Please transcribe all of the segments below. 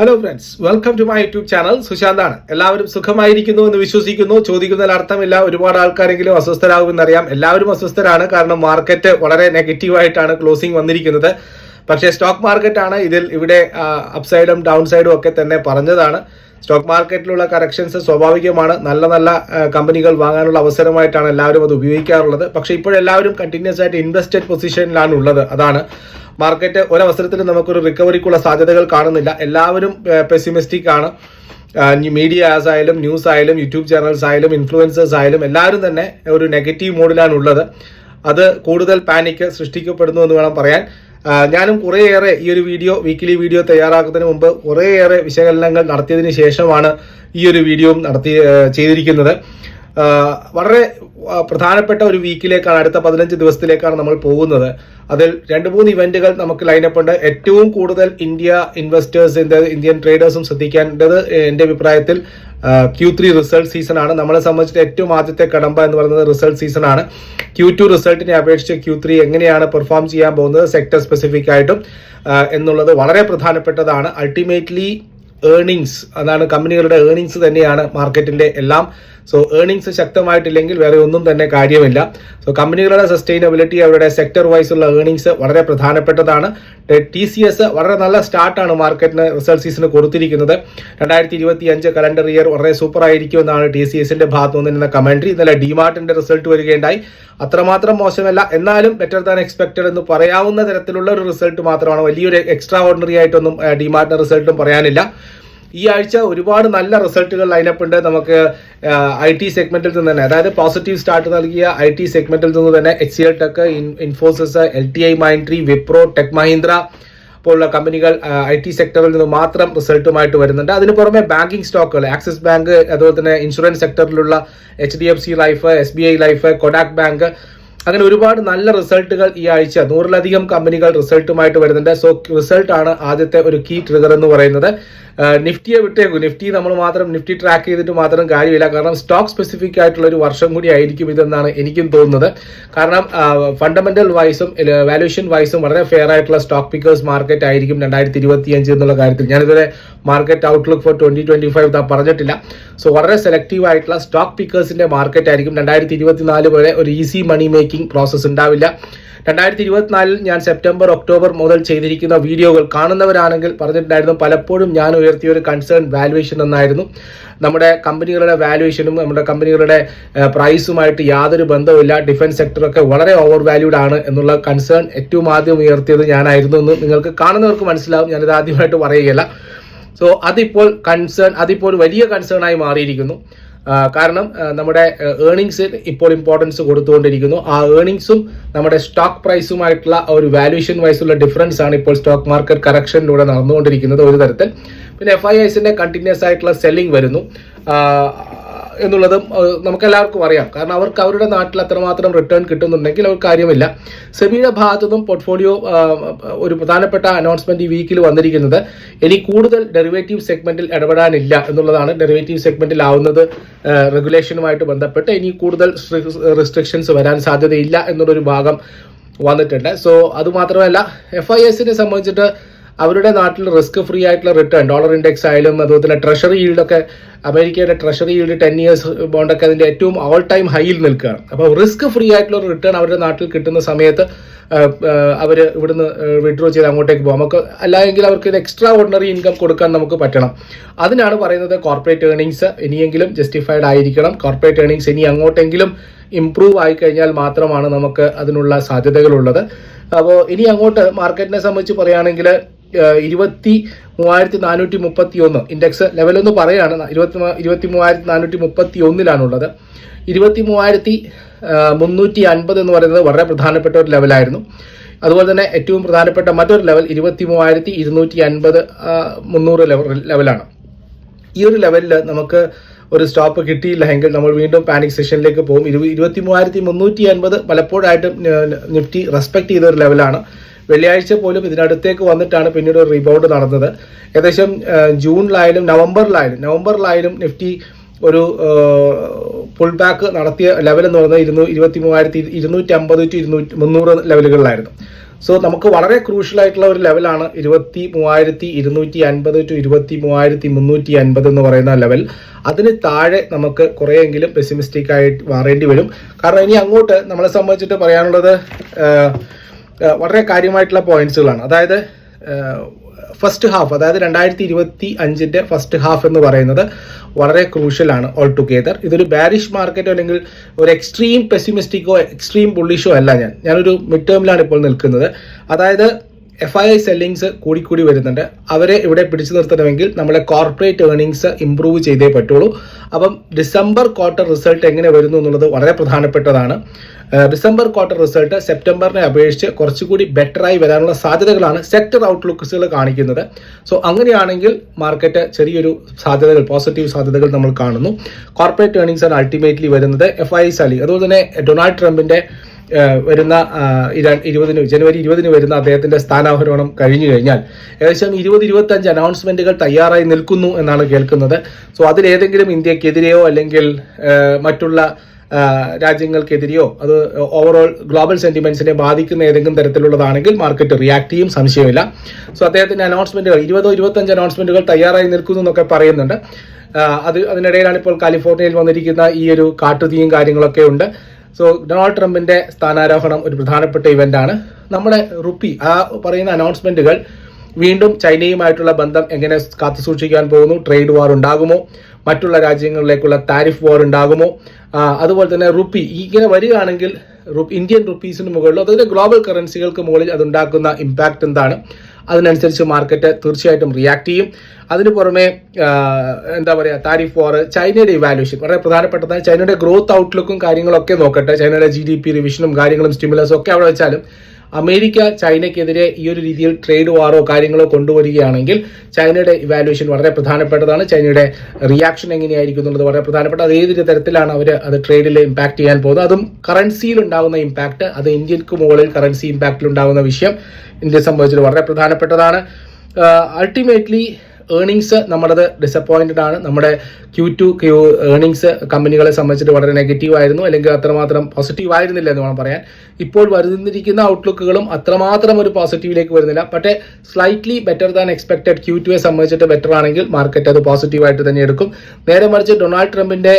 Hello friends welcome to my YouTube channel സുശാന്താണ്. എല്ലാവരും സുഖമായിരിക്കുന്നു എന്ന് വിശ്വസിക്കുന്നു. ചോദിക്കുന്നതിൽ അർത്ഥമില്ല. ഒരുപാട് ആൾക്കാരെങ്കിലും അസ്വസ്ഥരാകുമെന്നറിയാം. എല്ലാവരും അസ്വസ്ഥരാണ്. കാരണം മാർക്കറ്റ് വളരെ നെഗറ്റീവായിട്ടാണ് ക്ലോസിംഗ് വന്നിരിക്കുന്നത്. പക്ഷേ സ്റ്റോക്ക് മാർക്കറ്റ് ആണ് ഇതിൽ ഇവിടെ അപ്സൈഡും ഡൗൺ സൈഡും ഒക്കെ തന്നെ പറഞ്ഞതാണ്. സ്റ്റോക്ക് മാർക്കറ്റിലുള്ള കറക്ഷൻസ് സ്വാഭാവികമാണ്. നല്ല നല്ല കമ്പനികൾ വാങ്ങാനുള്ള അവസരമായിട്ടാണ് എല്ലാവരും അത് ഉപയോഗിക്കാറുള്ളത്. പക്ഷേ ഇപ്പോഴെല്ലാവരും കണ്ടിന്യൂസ് ആയിട്ട് ഇൻവെസ്റ്റഡ് പൊസിഷനിലാണ് ഉള്ളത്. അതാണ്. മാർക്കറ്റ് ഒരവസരത്തിൽ നമുക്കൊരു റിക്കവറിക്കുള്ള സാധ്യതകൾ കാണുന്നില്ല. എല്ലാവരും പെസിമിസ്റ്റിക് ആണ്. മീഡിയാസ് ആയാലും ന്യൂസ് ആയാലും യൂട്യൂബ് ചാനൽസ് ആയാലും ഇൻഫ്ലുവൻസേഴ്സ് ആയാലും എല്ലാവരും തന്നെ ഒരു നെഗറ്റീവ് മോഡിലാണ് ഉള്ളത്. അത് കൂടുതൽ പാനിക്ക് സൃഷ്ടിക്കപ്പെടുന്നു എന്ന് വേണം പറയാൻ. ഞാനും കുറേയേറെ ഈ ഒരു വീഡിയോ വീക്കിലി വീഡിയോ തയ്യാറാക്കുന്നതിന് മുമ്പ് കുറേയേറെ വിശകലനങ്ങൾ നടത്തിയതിന് ശേഷമാണ് ഈ ഒരു വീഡിയോ നടത്തി ചെയ്തിരിക്കുന്നത്. വളരെ പ്രധാനപ്പെട്ട ഒരു വീക്കിലേക്കാണ് അടുത്ത പതിനഞ്ച് ദിവസത്തിലേക്കാണ് നമ്മൾ പോകുന്നത്. അതിൽ രണ്ട് മൂന്ന് ഇവന്റുകൾ നമുക്ക് ലൈനപ്പ് ഉണ്ട്. ഏറ്റവും കൂടുതൽ ഇന്ത്യ ഇൻവെസ്റ്റേഴ്സ് ഇന്ത്യൻ ട്രേഡേഴ്സും ശ്രദ്ധിക്കേണ്ടത് എന്റെ അഭിപ്രായത്തിൽ ക്യൂ ത്രീ റിസൾട്ട് സീസൺ ആണ്. നമ്മളെ സംബന്ധിച്ചിട്ട് ഏറ്റവും ആദ്യത്തെ കടമ്പ എന്ന് പറയുന്നത് റിസൾട്ട് സീസൺ ആണ്. ക്യൂ ടു റിസൾട്ടിനെ അപേക്ഷിച്ച് ക്യൂ ത്രീ എങ്ങനെയാണ് പെർഫോം ചെയ്യാൻ പോകുന്നത് സെക്ടർ സ്പെസിഫിക് ആയിട്ടും എന്നുള്ളത് വളരെ പ്രധാനപ്പെട്ടതാണ്. അൾട്ടിമേറ്റ്ലി ഏർണിങ്സ് അതാണ് കമ്പനികളുടെ ഏർണിങ്സ് തന്നെയാണ് മാർക്കറ്റിന്റെ എല്ലാം സോ ഏർണിങ്സ് ശക്തമായിട്ടില്ലെങ്കിൽ വേറെ ഒന്നും തന്നെ കാര്യമില്ല. സോ കമ്പനികളുടെ സസ്റ്റൈനബിലിറ്റി അവരുടെ സെക്ടർ വൈസ് ഉള്ള ഏർണിങ്സ് വളരെ പ്രധാനപ്പെട്ടതാണ്. ടി സി എസ് വളരെ നല്ല സ്റ്റാർട്ടാണ് മാർക്കറ്റിന് റിസൾട്ട് സീസണ് കൊടുത്തിരിക്കുന്നത് രണ്ടായിരത്തി ഇരുപത്തി അഞ്ച് കലണ്ടർ ഇയർ വളരെ സൂപ്പർ ആയിരിക്കും എന്നാണ് ടി സി എസിന്റെ ഭാഗത്തു നിന്നിരുന്ന കമന്ററി ഇന്നലെ ഡിമാർട്ടിന്റെ റിസൾട്ട് വരികയുണ്ടായി. അത്രമാത്രം മോശമല്ല. എന്നാലും ബെറ്റർ ദാൻ എക്സ്പെക്റ്റഡ് എന്ന് പറയാവുന്ന തരത്തിലുള്ള ഒരു റിസൾട്ട് മാത്രമാണ്. വലിയൊരു എക്സ്ട്രാ ഓർഡിനറി ആയിട്ടൊന്നും ഡിമാർട്ടിന്റെ റിസൾട്ടും പറയാനില്ല. ഈ ആഴ്ച ഒരുപാട് നല്ല റിസൾട്ടുകൾ ലൈനപ്പ് ഉണ്ട്. നമുക്ക് ഐ ടി സെഗ്മെന്റിൽ നിന്ന് തന്നെ അതായത് പോസിറ്റീവ് സ്റ്റാർട്ട് നൽകിയ ഐ ടി സെഗ്മെന്റിൽ നിന്ന് തന്നെ H C L tech Infosys L T I Mindtree Wipro tech Mahindra പോലുള്ള കമ്പനികൾ ഐ ടി സെക്ടറിൽ നിന്ന് മാത്രം റിസൾട്ടുമായിട്ട് വരുന്നുണ്ട്. അതിന് പുറമെ ബാങ്കിങ് സ്റ്റോക്കുകൾ ആക്സിസ് ബാങ്ക് അതുപോലെ തന്നെ insurance സെക്ടറിലുള്ള H D F C life S B I life Kotak bank അങ്ങനെ ഒരുപാട് നല്ല റിസൾട്ടുകൾ ഈ ആഴ്ച നൂറിലധികം കമ്പനികൾ റിസൾട്ടുമായിട്ട് വരുന്നുണ്ട്. സോ റിസൾട്ട് ആണ് ആദ്യത്തെ ഒരു കീ ട്രിഗർ എന്ന് പറയുന്നത്. നിഫ്റ്റിയെ വിട്ടേക്കു. നിഫ്റ്റി നമ്മൾ മാത്രം നിഫ്റ്റി ട്രാക്ക് ചെയ്തിട്ട് മാത്രം കാര്യമില്ല. കാരണം സ്റ്റോക്ക് സ്പെസിഫിക് ആയിട്ടുള്ള ഒരു വർഷം കൂടി ആയിരിക്കും ഇതെന്നാണ് എനിക്കും തോന്നുന്നത്. കാരണം ഫണ്ടമെന്റൽ വൈസും വാല്യൂഷൻ വൈസും വളരെ ഫെയർ ആയിട്ടുള്ള സ്റ്റോക്ക് പിക്കേഴ്സ് മാർക്കറ്റ് ആയിരിക്കും രണ്ടായിരത്തി ഇരുപത്തി അഞ്ച് എന്നുള്ള കാര്യത്തിൽ. ഞാനിതുവരെ market outlook for twenty twenty five പറഞ്ഞിട്ടില്ല. സോ വളരെ സെലക്റ്റീവ് ആയിട്ടുള്ള സ്റ്റോക്ക് പിക്കേഴ്സിന്റെ മാർക്കറ്റ് ആയിരിക്കും രണ്ടായിരത്തി ഇരുപത്തിനാല് വരെ ഒരു ഈസി മണി മേക്കിംഗ് പ്രോസസ് ഉണ്ടാവില്ല. രണ്ടായിരത്തി ഇരുപത്തിനാലിൽ ഞാൻ സെപ്റ്റംബർ ഒക്ടോബർ മുതൽ ചെയ്തിരിക്കുന്ന വീഡിയോകൾ കാണുന്നവരാണെങ്കിൽ പറഞ്ഞിട്ടുണ്ടായിരുന്നു പലപ്പോഴും ഞാൻ ഉയർത്തിയ ഒരു കൺസേൺ വാലുവേഷൻ എന്നായിരുന്നു. നമ്മുടെ കമ്പനികളുടെ വാലുവേഷനും നമ്മുടെ കമ്പനികളുടെ പ്രൈസുമായിട്ട് യാതൊരു ബന്ധവുമില്ല. ഡിഫൻസ് സെക്ടറൊക്കെ വളരെ ഓവർ വാല്യൂഡ് ആണ് എന്നുള്ള കൺസേൺ ഏറ്റവും ആദ്യം ഉയർത്തിയത് ഞാനായിരുന്നു എന്ന് നിങ്ങൾക്ക് കാണുന്നവർക്ക് മനസ്സിലാവും. ഞാനിത് ആദ്യമായിട്ട് പറയുകയല്ല. സോ അതിപ്പോൾ കൺസേൺ അതിപ്പോൾ വലിയ കൺസേൺ ആയി മാറിയിരിക്കുന്നു. കാരണം നമ്മുടെ ഏണിങ്സ് ഇപ്പോൾ ഇമ്പോർട്ടൻസ് കൊടുത്തുകൊണ്ടിരിക്കുന്നു. ആ ഏർണിങ്സും നമ്മുടെ സ്റ്റോക്ക് പ്രൈസുമായിട്ടുള്ള ഒരു വാല്യൂഷൻ വൈസുള്ള ഡിഫറൻസ് ആണ് ഇപ്പോൾ സ്റ്റോക്ക് മാർക്കറ്റ് കറക്ഷനിലൂടെ നടന്നുകൊണ്ടിരിക്കുന്നത് ഒരു തരത്തിൽ. പിന്നെ എഫ് ഐ ഐസിന്റെ കണ്ടിന്യൂസ് ആയിട്ടുള്ള സെല്ലിംഗ് വരുന്നു. എന്നുള്ളതും നമുക്കെല്ലാവർക്കും അറിയാം. കാരണം അവർക്ക് അവരുടെ നാട്ടിൽ അത്രമാത്രം റിട്ടേൺ കിട്ടുന്നുണ്ടെങ്കിൽ അവർക്ക് കാര്യമില്ല. സെബിയുടെ ഭാഗത്തു നിന്നും പോർട്ട്ഫോളിയോ ഒരു പ്രധാനപ്പെട്ട അനൗൺസ്മെന്റ് ഈ വീക്കിൽ വന്നിരിക്കുന്നത് ഇനി കൂടുതൽ ഡെറിവേറ്റീവ് സെഗ്മെന്റിൽ ഇടപെടാനില്ല എന്നുള്ളതാണ്. ഡെറിവേറ്റീവ് സെഗ്മെന്റിൽ ആവുന്നത് റെഗുലേഷനുമായിട്ട് ബന്ധപ്പെട്ട് ഇനി കൂടുതൽ റെസ്ട്രിക്ഷൻസ് വരാൻ സാധ്യതയില്ല എന്നുള്ളൊരു ഭാഗം വന്നിട്ടുണ്ട്. സോ അതുമാത്രമല്ല എഫ് ഐ എസിനെ സംബന്ധിച്ചിട്ട് അവരുടെ നാട്ടിൽ റിസ്ക് ഫ്രീ ആയിട്ടുള്ള റിട്ടേൺ ഡോളർ ഇൻഡെക്സ് ആയാലും അതുപോലെ ട്രഷറി ഈൽഡൊക്കെ അമേരിക്കയുടെ ട്രഷറി ഈൽഡ് ടെൻ ഇയേഴ്സ് ബോണ്ടൊക്കെ അതിന്റെ ഏറ്റവും ഓൾ ടൈം ഹൈയിൽ നിൽക്കുകയാണ്. അപ്പോൾ റിസ്ക് ഫ്രീ ആയിട്ടുള്ള റിട്ടേൺ അവരുടെ നാട്ടിൽ കിട്ടുന്ന സമയത്ത് അവർ ഇവിടുന്ന് വിഡ്രോ ചെയ്ത് അങ്ങോട്ടേക്ക് പോകാം. നമുക്ക് അല്ലെങ്കിൽ അവർക്ക് എക്സ്ട്രാ ഓർഡിനറി ഇൻകം കൊടുക്കാൻ നമുക്ക് പറ്റണം. അതിനാണ് പറയുന്നത് കോർപ്പറേറ്റ് ഏർണിങ്സ് ഇനിയെങ്കിലും ജസ്റ്റിഫൈഡ് ആയിരിക്കണം. കോർപ്പറേറ്റ് ഏർണിങ്സ് ഇനി അങ്ങോട്ടെങ്കിലും ഇംപ്രൂവ് ആയി കഴിഞ്ഞാൽ മാത്രമാണ് നമുക്ക് അതിനുള്ള സാധ്യതകളുള്ളത്. അപ്പോൾ ഇനി അങ്ങോട്ട് മാർക്കറ്റിനെ സംബന്ധിച്ച് പറയുകയാണെങ്കിൽ ഇരുപത്തി മൂവായിരത്തി നാനൂറ്റി മുപ്പത്തി ഒന്ന് ഇൻഡെക്സ് ലെവലൊന്ന് പറയാണ്. ഇരുപത്തി ഇരുപത്തി മൂവായിരത്തി നാനൂറ്റി മുപ്പത്തി ഒന്നിലാണുള്ളത് ഇരുപത്തി മൂവായിരത്തി മുന്നൂറ്റി അൻപത് എന്ന് പറയുന്നത് വളരെ പ്രധാനപ്പെട്ട ഒരു ലെവലായിരുന്നു. അതുപോലെ തന്നെ ഏറ്റവും പ്രധാനപ്പെട്ട മറ്റൊരു ലെവൽ ഇരുപത്തി മൂവായിരത്തി ഇരുന്നൂറ്റി അൻപത് മുന്നൂറ് ലെവൽ ലെവലാണ്. ഈ ഒരു ലെവലിൽ നമുക്ക് ഒരു സ്റ്റോപ്പ് കിട്ടിയില്ല എങ്കിൽ നമ്മൾ വീണ്ടും പാനിക് സെഷനിലേക്ക് പോകും. ഇരു ഇരുപത്തി മൂവായിരത്തി മുന്നൂറ്റി അൻപത് പലപ്പോഴായിട്ടും നിഫ്റ്റി റെസ്പെക്ട് ചെയ്ത ഒരു ലെവലാണ്. വെള്ളിയാഴ്ച പോലും ഇതിനടുത്തേക്ക് വന്നിട്ടാണ് പിന്നീട് ഒരു റീബൗണ്ട് നടന്നത്. ഏകദേശം ജൂണിലായാലും നവംബറിലായാലും നവംബറിലായാലും നിഫ്റ്റി ഒരു പുൾ ബാക്ക് നടത്തിയ ലെവൽ എന്ന് പറയുന്നത് ഇരുന്നൂ ഇരുപത്തി മൂവായിരത്തി ഇരുന്നൂറ്റി അമ്പത് ടു ഇരുന്നൂറ്റി മുന്നൂറ് ലെവലുകളിലായിരുന്നു സോ നമുക്ക് വളരെ ക്രൂഷ്യൽ ആയിട്ടുള്ള ഒരു ലെവലാണ് ഇരുപത്തി മൂവായിരത്തി ഇരുന്നൂറ്റി അൻപത് ടു ഇരുപത്തി മൂവായിരത്തി മുന്നൂറ്റി അൻപത് എന്ന് പറയുന്ന ലെവൽ അതിന് താഴെ നമുക്ക് കുറേയെങ്കിലും പെസിമിസ്റ്റിക് ആയിട്ട് മാറേണ്ടി വരും. കാരണം ഇനി അങ്ങോട്ട് നമ്മളെ സംബന്ധിച്ചിട്ട് പറയാനുള്ളത് വളരെ കാര്യമായിട്ടുള്ള പോയിന്റ്സുകളാണ് അതായത് ഫസ്റ്റ് ഹാഫ് അതായത് രണ്ടായിരത്തി ഇരുപത്തി അഞ്ചിന്റെ ഫസ്റ്റ് ഹാഫ് എന്ന് പറയുന്നത് വളരെ ക്രൂഷ്യലാണ് ഓൾ ടുഗെദർ ഇതൊരു ബാരിഷ് മാർക്കറ്റോ അല്ലെങ്കിൽ ഒരു എക്സ്ട്രീം പെസിമിസ്റ്റിക്കോ എക്സ്ട്രീം ബുള്ളിഷോ അല്ല ഞാൻ. ഞാനൊരു മിഡ് ടേമിലാണ് ഇപ്പോൾ നിൽക്കുന്നത്. അതായത് എഫ് ഐ ഐ സെല്ലിങ്സ് കൂടിക്കൂടി വരുന്നുണ്ട്. അവരെ ഇവിടെ പിടിച്ചു നിർത്തണമെങ്കിൽ നമ്മുടെ കോർപ്പറേറ്റ് ഏർണിങ്സ് ഇമ്പ്രൂവ് ചെയ്തേ പറ്റുള്ളൂ. അപ്പം ഡിസംബർ ക്വാർട്ടർ റിസൾട്ട് എങ്ങനെ വരുന്നു എന്നുള്ളത് വളരെ പ്രധാനപ്പെട്ടതാണ്. ഡിസംബർ ക്വാർട്ടർ റിസൾട്ട് സെപ്റ്റംബറിനെ അപേക്ഷിച്ച് കുറച്ചുകൂടി ബെറ്ററായി വരാനുള്ള സാധ്യതകളാണ് സെക്ടർ ഔട്ട്ലുക്സുകൾ കാണിക്കുന്നത്. സോ അങ്ങനെയാണെങ്കിൽ മാർക്കറ്റ് ചെറിയൊരു സാധ്യതകൾ പോസിറ്റീവ് സാധ്യതകൾ നമ്മൾ കാണുന്നു. കോർപ്പറേറ്റ് ഏർണിങ്സ് ആണ് അൾട്ടിമേറ്റ്ലി വരുന്നത് എഫ് ഐ സാലി അതുപോലെ തന്നെ ഡൊണാൾഡ് ട്രംപിന്റെ വരുന്ന ഇരുപതിന് ജനുവരി ഇരുപതിന് വരുന്ന അദ്ദേഹത്തിന്റെ സ്ഥാനാരോഹണം കഴിഞ്ഞു കഴിഞ്ഞാൽ ഏകദേശം ഇരുപത് ഇരുപത്തി അഞ്ച് അനൗൺസ്മെന്റുകൾ തയ്യാറായി നിൽക്കുന്നു എന്നാണ് കേൾക്കുന്നത്. സോ അതിലേതെങ്കിലും ഇന്ത്യക്കെതിരെയോ അല്ലെങ്കിൽ മറ്റുള്ള രാജ്യങ്ങൾക്കെതിരെയോ അത് ഓവറോൾ ഗ്ലോബൽ സെന്റിമെന്റ്സിനെ ബാധിക്കുന്ന ഏതെങ്കിലും തരത്തിലുള്ളതാണെങ്കിൽ മാർക്കറ്റ് റിയാക്ട് ചെയ്യും സംശയമില്ല. സോ അദ്ദേഹത്തിന്റെ അനൗൺസ്മെന്റുകൾ ഇരുപതോ ഇരുപത്തഞ്ച് അനൗൺസ്മെന്റുകൾ തയ്യാറായി നിൽക്കുന്നു എന്നൊക്കെ പറയുന്നുണ്ട്. അത് അതിനിടയിലാണ് ഇപ്പോൾ കാലിഫോർണിയയിൽ വന്നിരിക്കുന്ന ഈ ഒരു കാട്ടുതീയും കാര്യങ്ങളൊക്കെ ഉണ്ട്. സോ ഡൊണാൾഡ് ട്രംപിന്റെ സ്ഥാനാരോഹണം ഒരു പ്രധാനപ്പെട്ട ഇവന്റ് ആണ്. നമ്മുടെ റുപ്പി ആ പറയുന്ന അനൗൺസ്മെന്റുകൾ വീണ്ടും ചൈനയുമായിട്ടുള്ള ബന്ധം എങ്ങനെ കാത്തുസൂക്ഷിക്കാൻ പോകുന്നു? ട്രേഡ് വാർ ഉണ്ടാകുമോ? മറ്റുള്ള രാജ്യങ്ങളിലേക്കുള്ള താരിഫ് വാർ ഉണ്ടാകുമോ? അതുപോലെ തന്നെ റുപ്പി ഇങ്ങനെ വരികയാണെങ്കിൽ ഇന്ത്യൻ റുപ്പീസിന് മുകളിലോ അതായത് ഗ്ലോബൽ കറൻസികൾക്ക് മുകളിൽ അതുണ്ടാക്കുന്ന ഇമ്പാക്റ്റ് എന്താണ്? അതിനനുസരിച്ച് മാർക്കറ്റ് തീർച്ചയായിട്ടും റിയാക്ട് ചെയ്യും. അതിന് പുറമെ എന്താ പറയുക താരിഫ് വാർ ചൈനയുടെ ഇവാലുവേഷൻ വളരെ പ്രധാനപ്പെട്ടതാണ് ചൈനയുടെ ഗ്രോത്ത് ഔട്ട്ലുക്കും കാര്യങ്ങളൊക്കെ നോക്കട്ടെ. ചൈനയുടെ ജി ഡി പി റിവിഷനും കാര്യങ്ങളും സ്റ്റിമുലസും ഒക്കെ അവിടെ വെച്ചാലും അമേരിക്ക ചൈനയ്ക്കെതിരെ ഈ ഒരു രീതിയിൽ ട്രേഡ് വാറോ കാര്യങ്ങളോ കൊണ്ടുവരികയാണെങ്കിൽ ചൈനയുടെ ഇവാലുവേഷൻ വളരെ പ്രധാനപ്പെട്ടതാണ്. ചൈനയുടെ റിയാക്ഷൻ എങ്ങനെയായിരിക്കും എന്നുള്ളത് വളരെ പ്രധാനപ്പെട്ട അത് ഏതൊരു തരത്തിലാണ് അവർ അത് ട്രേഡിൽ ഇമ്പാക്ട് ചെയ്യാൻ പോകുന്നത്. അതും കറൻസിയിൽ ഉണ്ടാകുന്ന ഇമ്പാക്ട് അത് ഇന്ത്യയ്ക്ക് മുകളിൽ കറൻസി ഇമ്പാക്റ്റിൽ ഉണ്ടാകുന്ന വിഷയം ഇന്ത്യയെ സംബന്ധിച്ചിട്ട് വളരെ പ്രധാനപ്പെട്ടതാണ്. അൾട്ടിമേറ്റ്ലി ഏർണിങ്സ് നമ്മുടേത് ഡിസപ്പോയിന്റഡ് ആണ്. നമ്മുടെ ക്യൂ ടു ക്യൂ ഏർണിങ്സ് കമ്പനികളെ സംബന്ധിച്ചിട്ട് വളരെ നെഗറ്റീവ് ആയിരുന്നു. അല്ലെങ്കിൽ അത്രമാത്രം പോസിറ്റീവ് ആയിരുന്നില്ല എന്ന് വേണം പറയാൻ. ഇപ്പോൾ വരുന്നിരിക്കുന്ന ഔട്ട്ലുക്കുകളും അത്രമാത്രം ഒരു പോസിറ്റീവിലേക്ക് വരുന്നില്ല. പക്ഷേ slightly better than expected Q ടുയെ സംബന്ധിച്ചിട്ട് ബെറ്റർ ആണെങ്കിൽ മാർക്കറ്റ് അത് പോസിറ്റീവായിട്ട് തന്നെ എടുക്കും. നേരെ മറിച്ച് ഡൊണാൾഡ് ട്രംപിന്റെ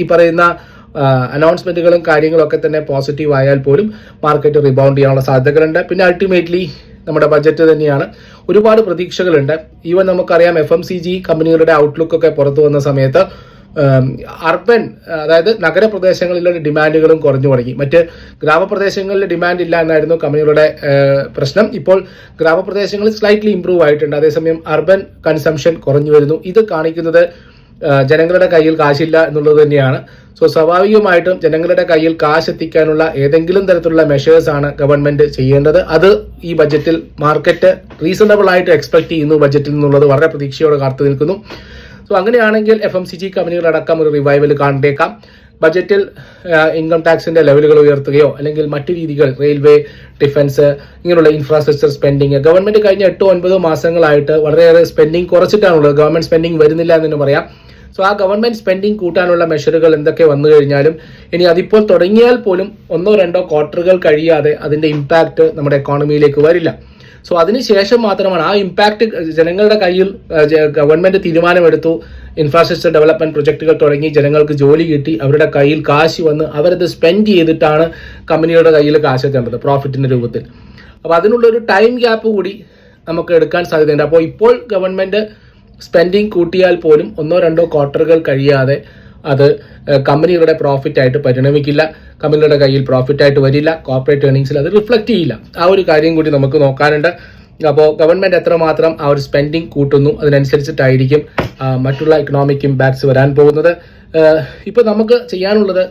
ഈ പറയുന്ന അനൗൺസ്മെന്റുകളും കാര്യങ്ങളൊക്കെ തന്നെ പോസിറ്റീവ് ആയാൽ പോലും മാർക്കറ്റ് റിബൗണ്ട് ചെയ്യാനുള്ള സാധ്യതകളുണ്ട്. പിന്നെ അൾട്ടിമേറ്റ്ലി നമ്മുടെ ബജറ്റ് തന്നെയാണ്. ഒരുപാട് പ്രതീക്ഷകളുണ്ട്. ഈവൻ നമുക്കറിയാം എഫ് എം സി ജി കമ്പനികളുടെ ഔട്ട്ലുക്ക് ഒക്കെ പുറത്തു വന്ന സമയത്ത് അർബൻ അതായത് നഗരപ്രദേശങ്ങളിലെ ഡിമാൻഡുകളും കുറഞ്ഞു തുടങ്ങി. മറ്റ് ഗ്രാമപ്രദേശങ്ങളിൽ ഡിമാൻഡ് ഇല്ല എന്നായിരുന്നു കമ്പനികളുടെ പ്രശ്നം. ഇപ്പോൾ ഗ്രാമപ്രദേശങ്ങളിൽ സ്ലൈറ്റ്ലി ഇംപ്രൂവ് ആയിട്ടുണ്ട്. അതേസമയം അർബൻ കൺസംഷൻ കുറഞ്ഞു വരുന്നു. ഇത് കാണിക്കുന്നത് ജനങ്ങളുടെ കയ്യിൽ കാശില്ല എന്നുള്ളത് തന്നെയാണ്. സോ സ്വാഭാവികമായിട്ടും ജനങ്ങളുടെ കയ്യിൽ കാശ് എത്തിക്കാനുള്ള ഏതെങ്കിലും തരത്തിലുള്ള മെഷേഴ്സ് ആണ് ഗവൺമെന്റ് ചെയ്യേണ്ടത്. അത് ഈ ബജറ്റിൽ മാർക്കറ്റ് റീസണബിൾ ആയിട്ട് എക്സ്പെക്ട് ചെയ്യുന്നു ബജറ്റിൽ നിന്നുള്ളത്. വളരെ പ്രതീക്ഷയോടെ കാത്തു നിൽക്കുന്നു. സോ അങ്ങനെയാണെങ്കിൽ എഫ് എം സി ജി കമ്പനികളടക്കം ഒരു റിവൈവൽ കണ്ടേക്കാം ബജറ്റിൽ ഇൻകം ടാക്സിന്റെ ലെവലുകൾ ഉയർത്തുകയോ അല്ലെങ്കിൽ മറ്റു രീതികൾ റെയിൽവേ ഡിഫൻസ് ഇങ്ങനെയുള്ള ഇൻഫ്രാസ്ട്രക്ചർ സ്പെൻഡിങ് ഗവൺമെന്റ് കഴിഞ്ഞ എട്ടോ ഒൻപതോ മാസങ്ങളായിട്ട് വളരെയേറെ സ്പെൻഡിങ് കുറച്ചിട്ടാണുള്ളത്. ഗവൺമെന്റ് സ്പെൻഡിങ് വരുന്നില്ല എന്ന് പറയാം. സോ ആ ഗവൺമെന്റ് സ്പെൻഡിങ് കൂട്ടാനുള്ള മെഷറുകൾ എന്തൊക്കെ വന്നു കഴിഞ്ഞാലും ഇനി അതിപ്പോൾ തുടങ്ങിയാൽ പോലും ഒന്നോ രണ്ടോ ക്വാർട്ടറുകൾ കഴിയാതെ അതിന്റെ ഇമ്പാക്റ്റ് നമ്മുടെ എക്കോണമിയിലേക്ക് വരില്ല. സോ അതിനുശേഷം മാത്രമാണ് ആ ഇമ്പാക്ട് ജനങ്ങളുടെ കയ്യിൽ ഗവൺമെന്റ് തീരുമാനമെടുത്തു. ഇൻഫ്രാസ്ട്രക്ചർ ഡെവലപ്മെന്റ് പ്രൊജക്ടുകൾ തുടങ്ങി. ജനങ്ങൾക്ക് ജോലി കിട്ടി. അവരുടെ കയ്യിൽ കാശ് വന്ന് അവരത് സ്പെൻഡ് ചെയ്തിട്ടാണ് കമ്പനികളുടെ കയ്യിൽ കാശ് എത്തേണ്ടത് പ്രോഫിറ്റിന്റെ രൂപത്തിൽ. അപ്പോൾ അതിനുള്ള ഒരു ടൈം ഗ്യാപ്പ് കൂടി നമുക്ക് എടുക്കാൻ സാധ്യതയുണ്ട്. അപ്പോൾ ഇപ്പോൾ ഗവൺമെന്റ് സ്പെൻഡിങ് കൂട്ടിയാൽ പോലും ഒന്നോ രണ്ടോ ക്വാർട്ടറുകൾ കഴിയാതെ അത് കമ്പനികളുടെ പ്രോഫിറ്റ് ആയിട്ട് പരിണമിക്കില്ല. കമ്പനികളുടെ കയ്യിൽ പ്രോഫിറ്റ് ആയിട്ട് വരില്ല. കോർപ്പറേറ്റ് ഏർണിങ്സിൽ അത് റിഫ്ലക്റ്റ് ചെയ്യില്ല. ആ ഒരു കാര്യം കൂടി നമുക്ക് നോക്കാനുണ്ട്. അപ്പോൾ ഗവൺമെന്റ് എത്രമാത്രം ആ ഒരു സ്പെൻഡിങ് കൂട്ടുന്നു അതിനനുസരിച്ചിട്ടായിരിക്കും മറ്റുള്ള ഇക്കണോമിക് ഇമ്പാക്ട്സ് വരാൻ പോകുന്നത്. ഇപ്പോൾ നമുക്ക് ചെയ്യാനുള്ളത്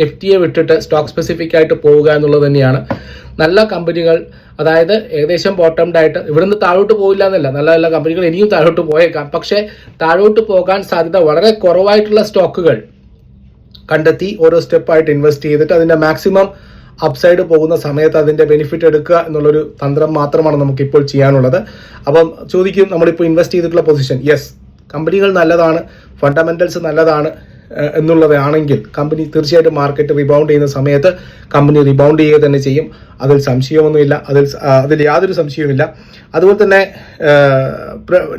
നിഫ്റ്റിയെ വിട്ടിട്ട് സ്റ്റോക്ക് സ്പെസിഫിക് ആയിട്ട് പോവുക എന്നുള്ളത് തന്നെയാണ്. നല്ല കമ്പനികൾ അതായത് ഏകദേശം ബോട്ടംഡ് ആയിട്ട് ഇവിടുന്ന് താഴോട്ട് പോയില്ല എന്നല്ല. നല്ല നല്ല കമ്പനികൾ ഇനിയും താഴോട്ട് പോയേക്കാം. പക്ഷേ താഴോട്ട് പോകാൻ സാധ്യത വളരെ കുറവായിട്ടുള്ള സ്റ്റോക്കുകൾ കണ്ടെത്തി ഓരോ സ്റ്റെപ്പായിട്ട് ഇൻവെസ്റ്റ് ചെയ്തിട്ട് അതിന്റെ മാക്സിമം അപ്സൈഡ് പോകുന്ന സമയത്ത് അതിന്റെ ബെനിഫിറ്റ് എടുക്കുക എന്നുള്ളൊരു തന്ത്രം മാത്രമാണ് നമുക്കിപ്പോൾ ചെയ്യാനുള്ളത്. അപ്പം ചോദിക്കും നമ്മളിപ്പോൾ ഇൻവെസ്റ്റ് ചെയ്തിട്ടുള്ള പൊസിഷൻ യെസ് കമ്പനികൾ നല്ലതാണ് ഫണ്ടമെന്റൽസ് നല്ലതാണ്. എന്നുള്ളതാണെങ്കിൽ കമ്പനി തീർച്ചയായിട്ടും മാർക്കറ്റ് റിബൗണ്ട് ചെയ്യുന്ന സമയത്ത് കമ്പനി റിബൗണ്ട് ചെയ്യുക തന്നെ ചെയ്യും. അതിൽ സംശയമൊന്നുമില്ല. അതിൽ അതിൽ യാതൊരു സംശയവുമില്ല. അതുപോലെ തന്നെ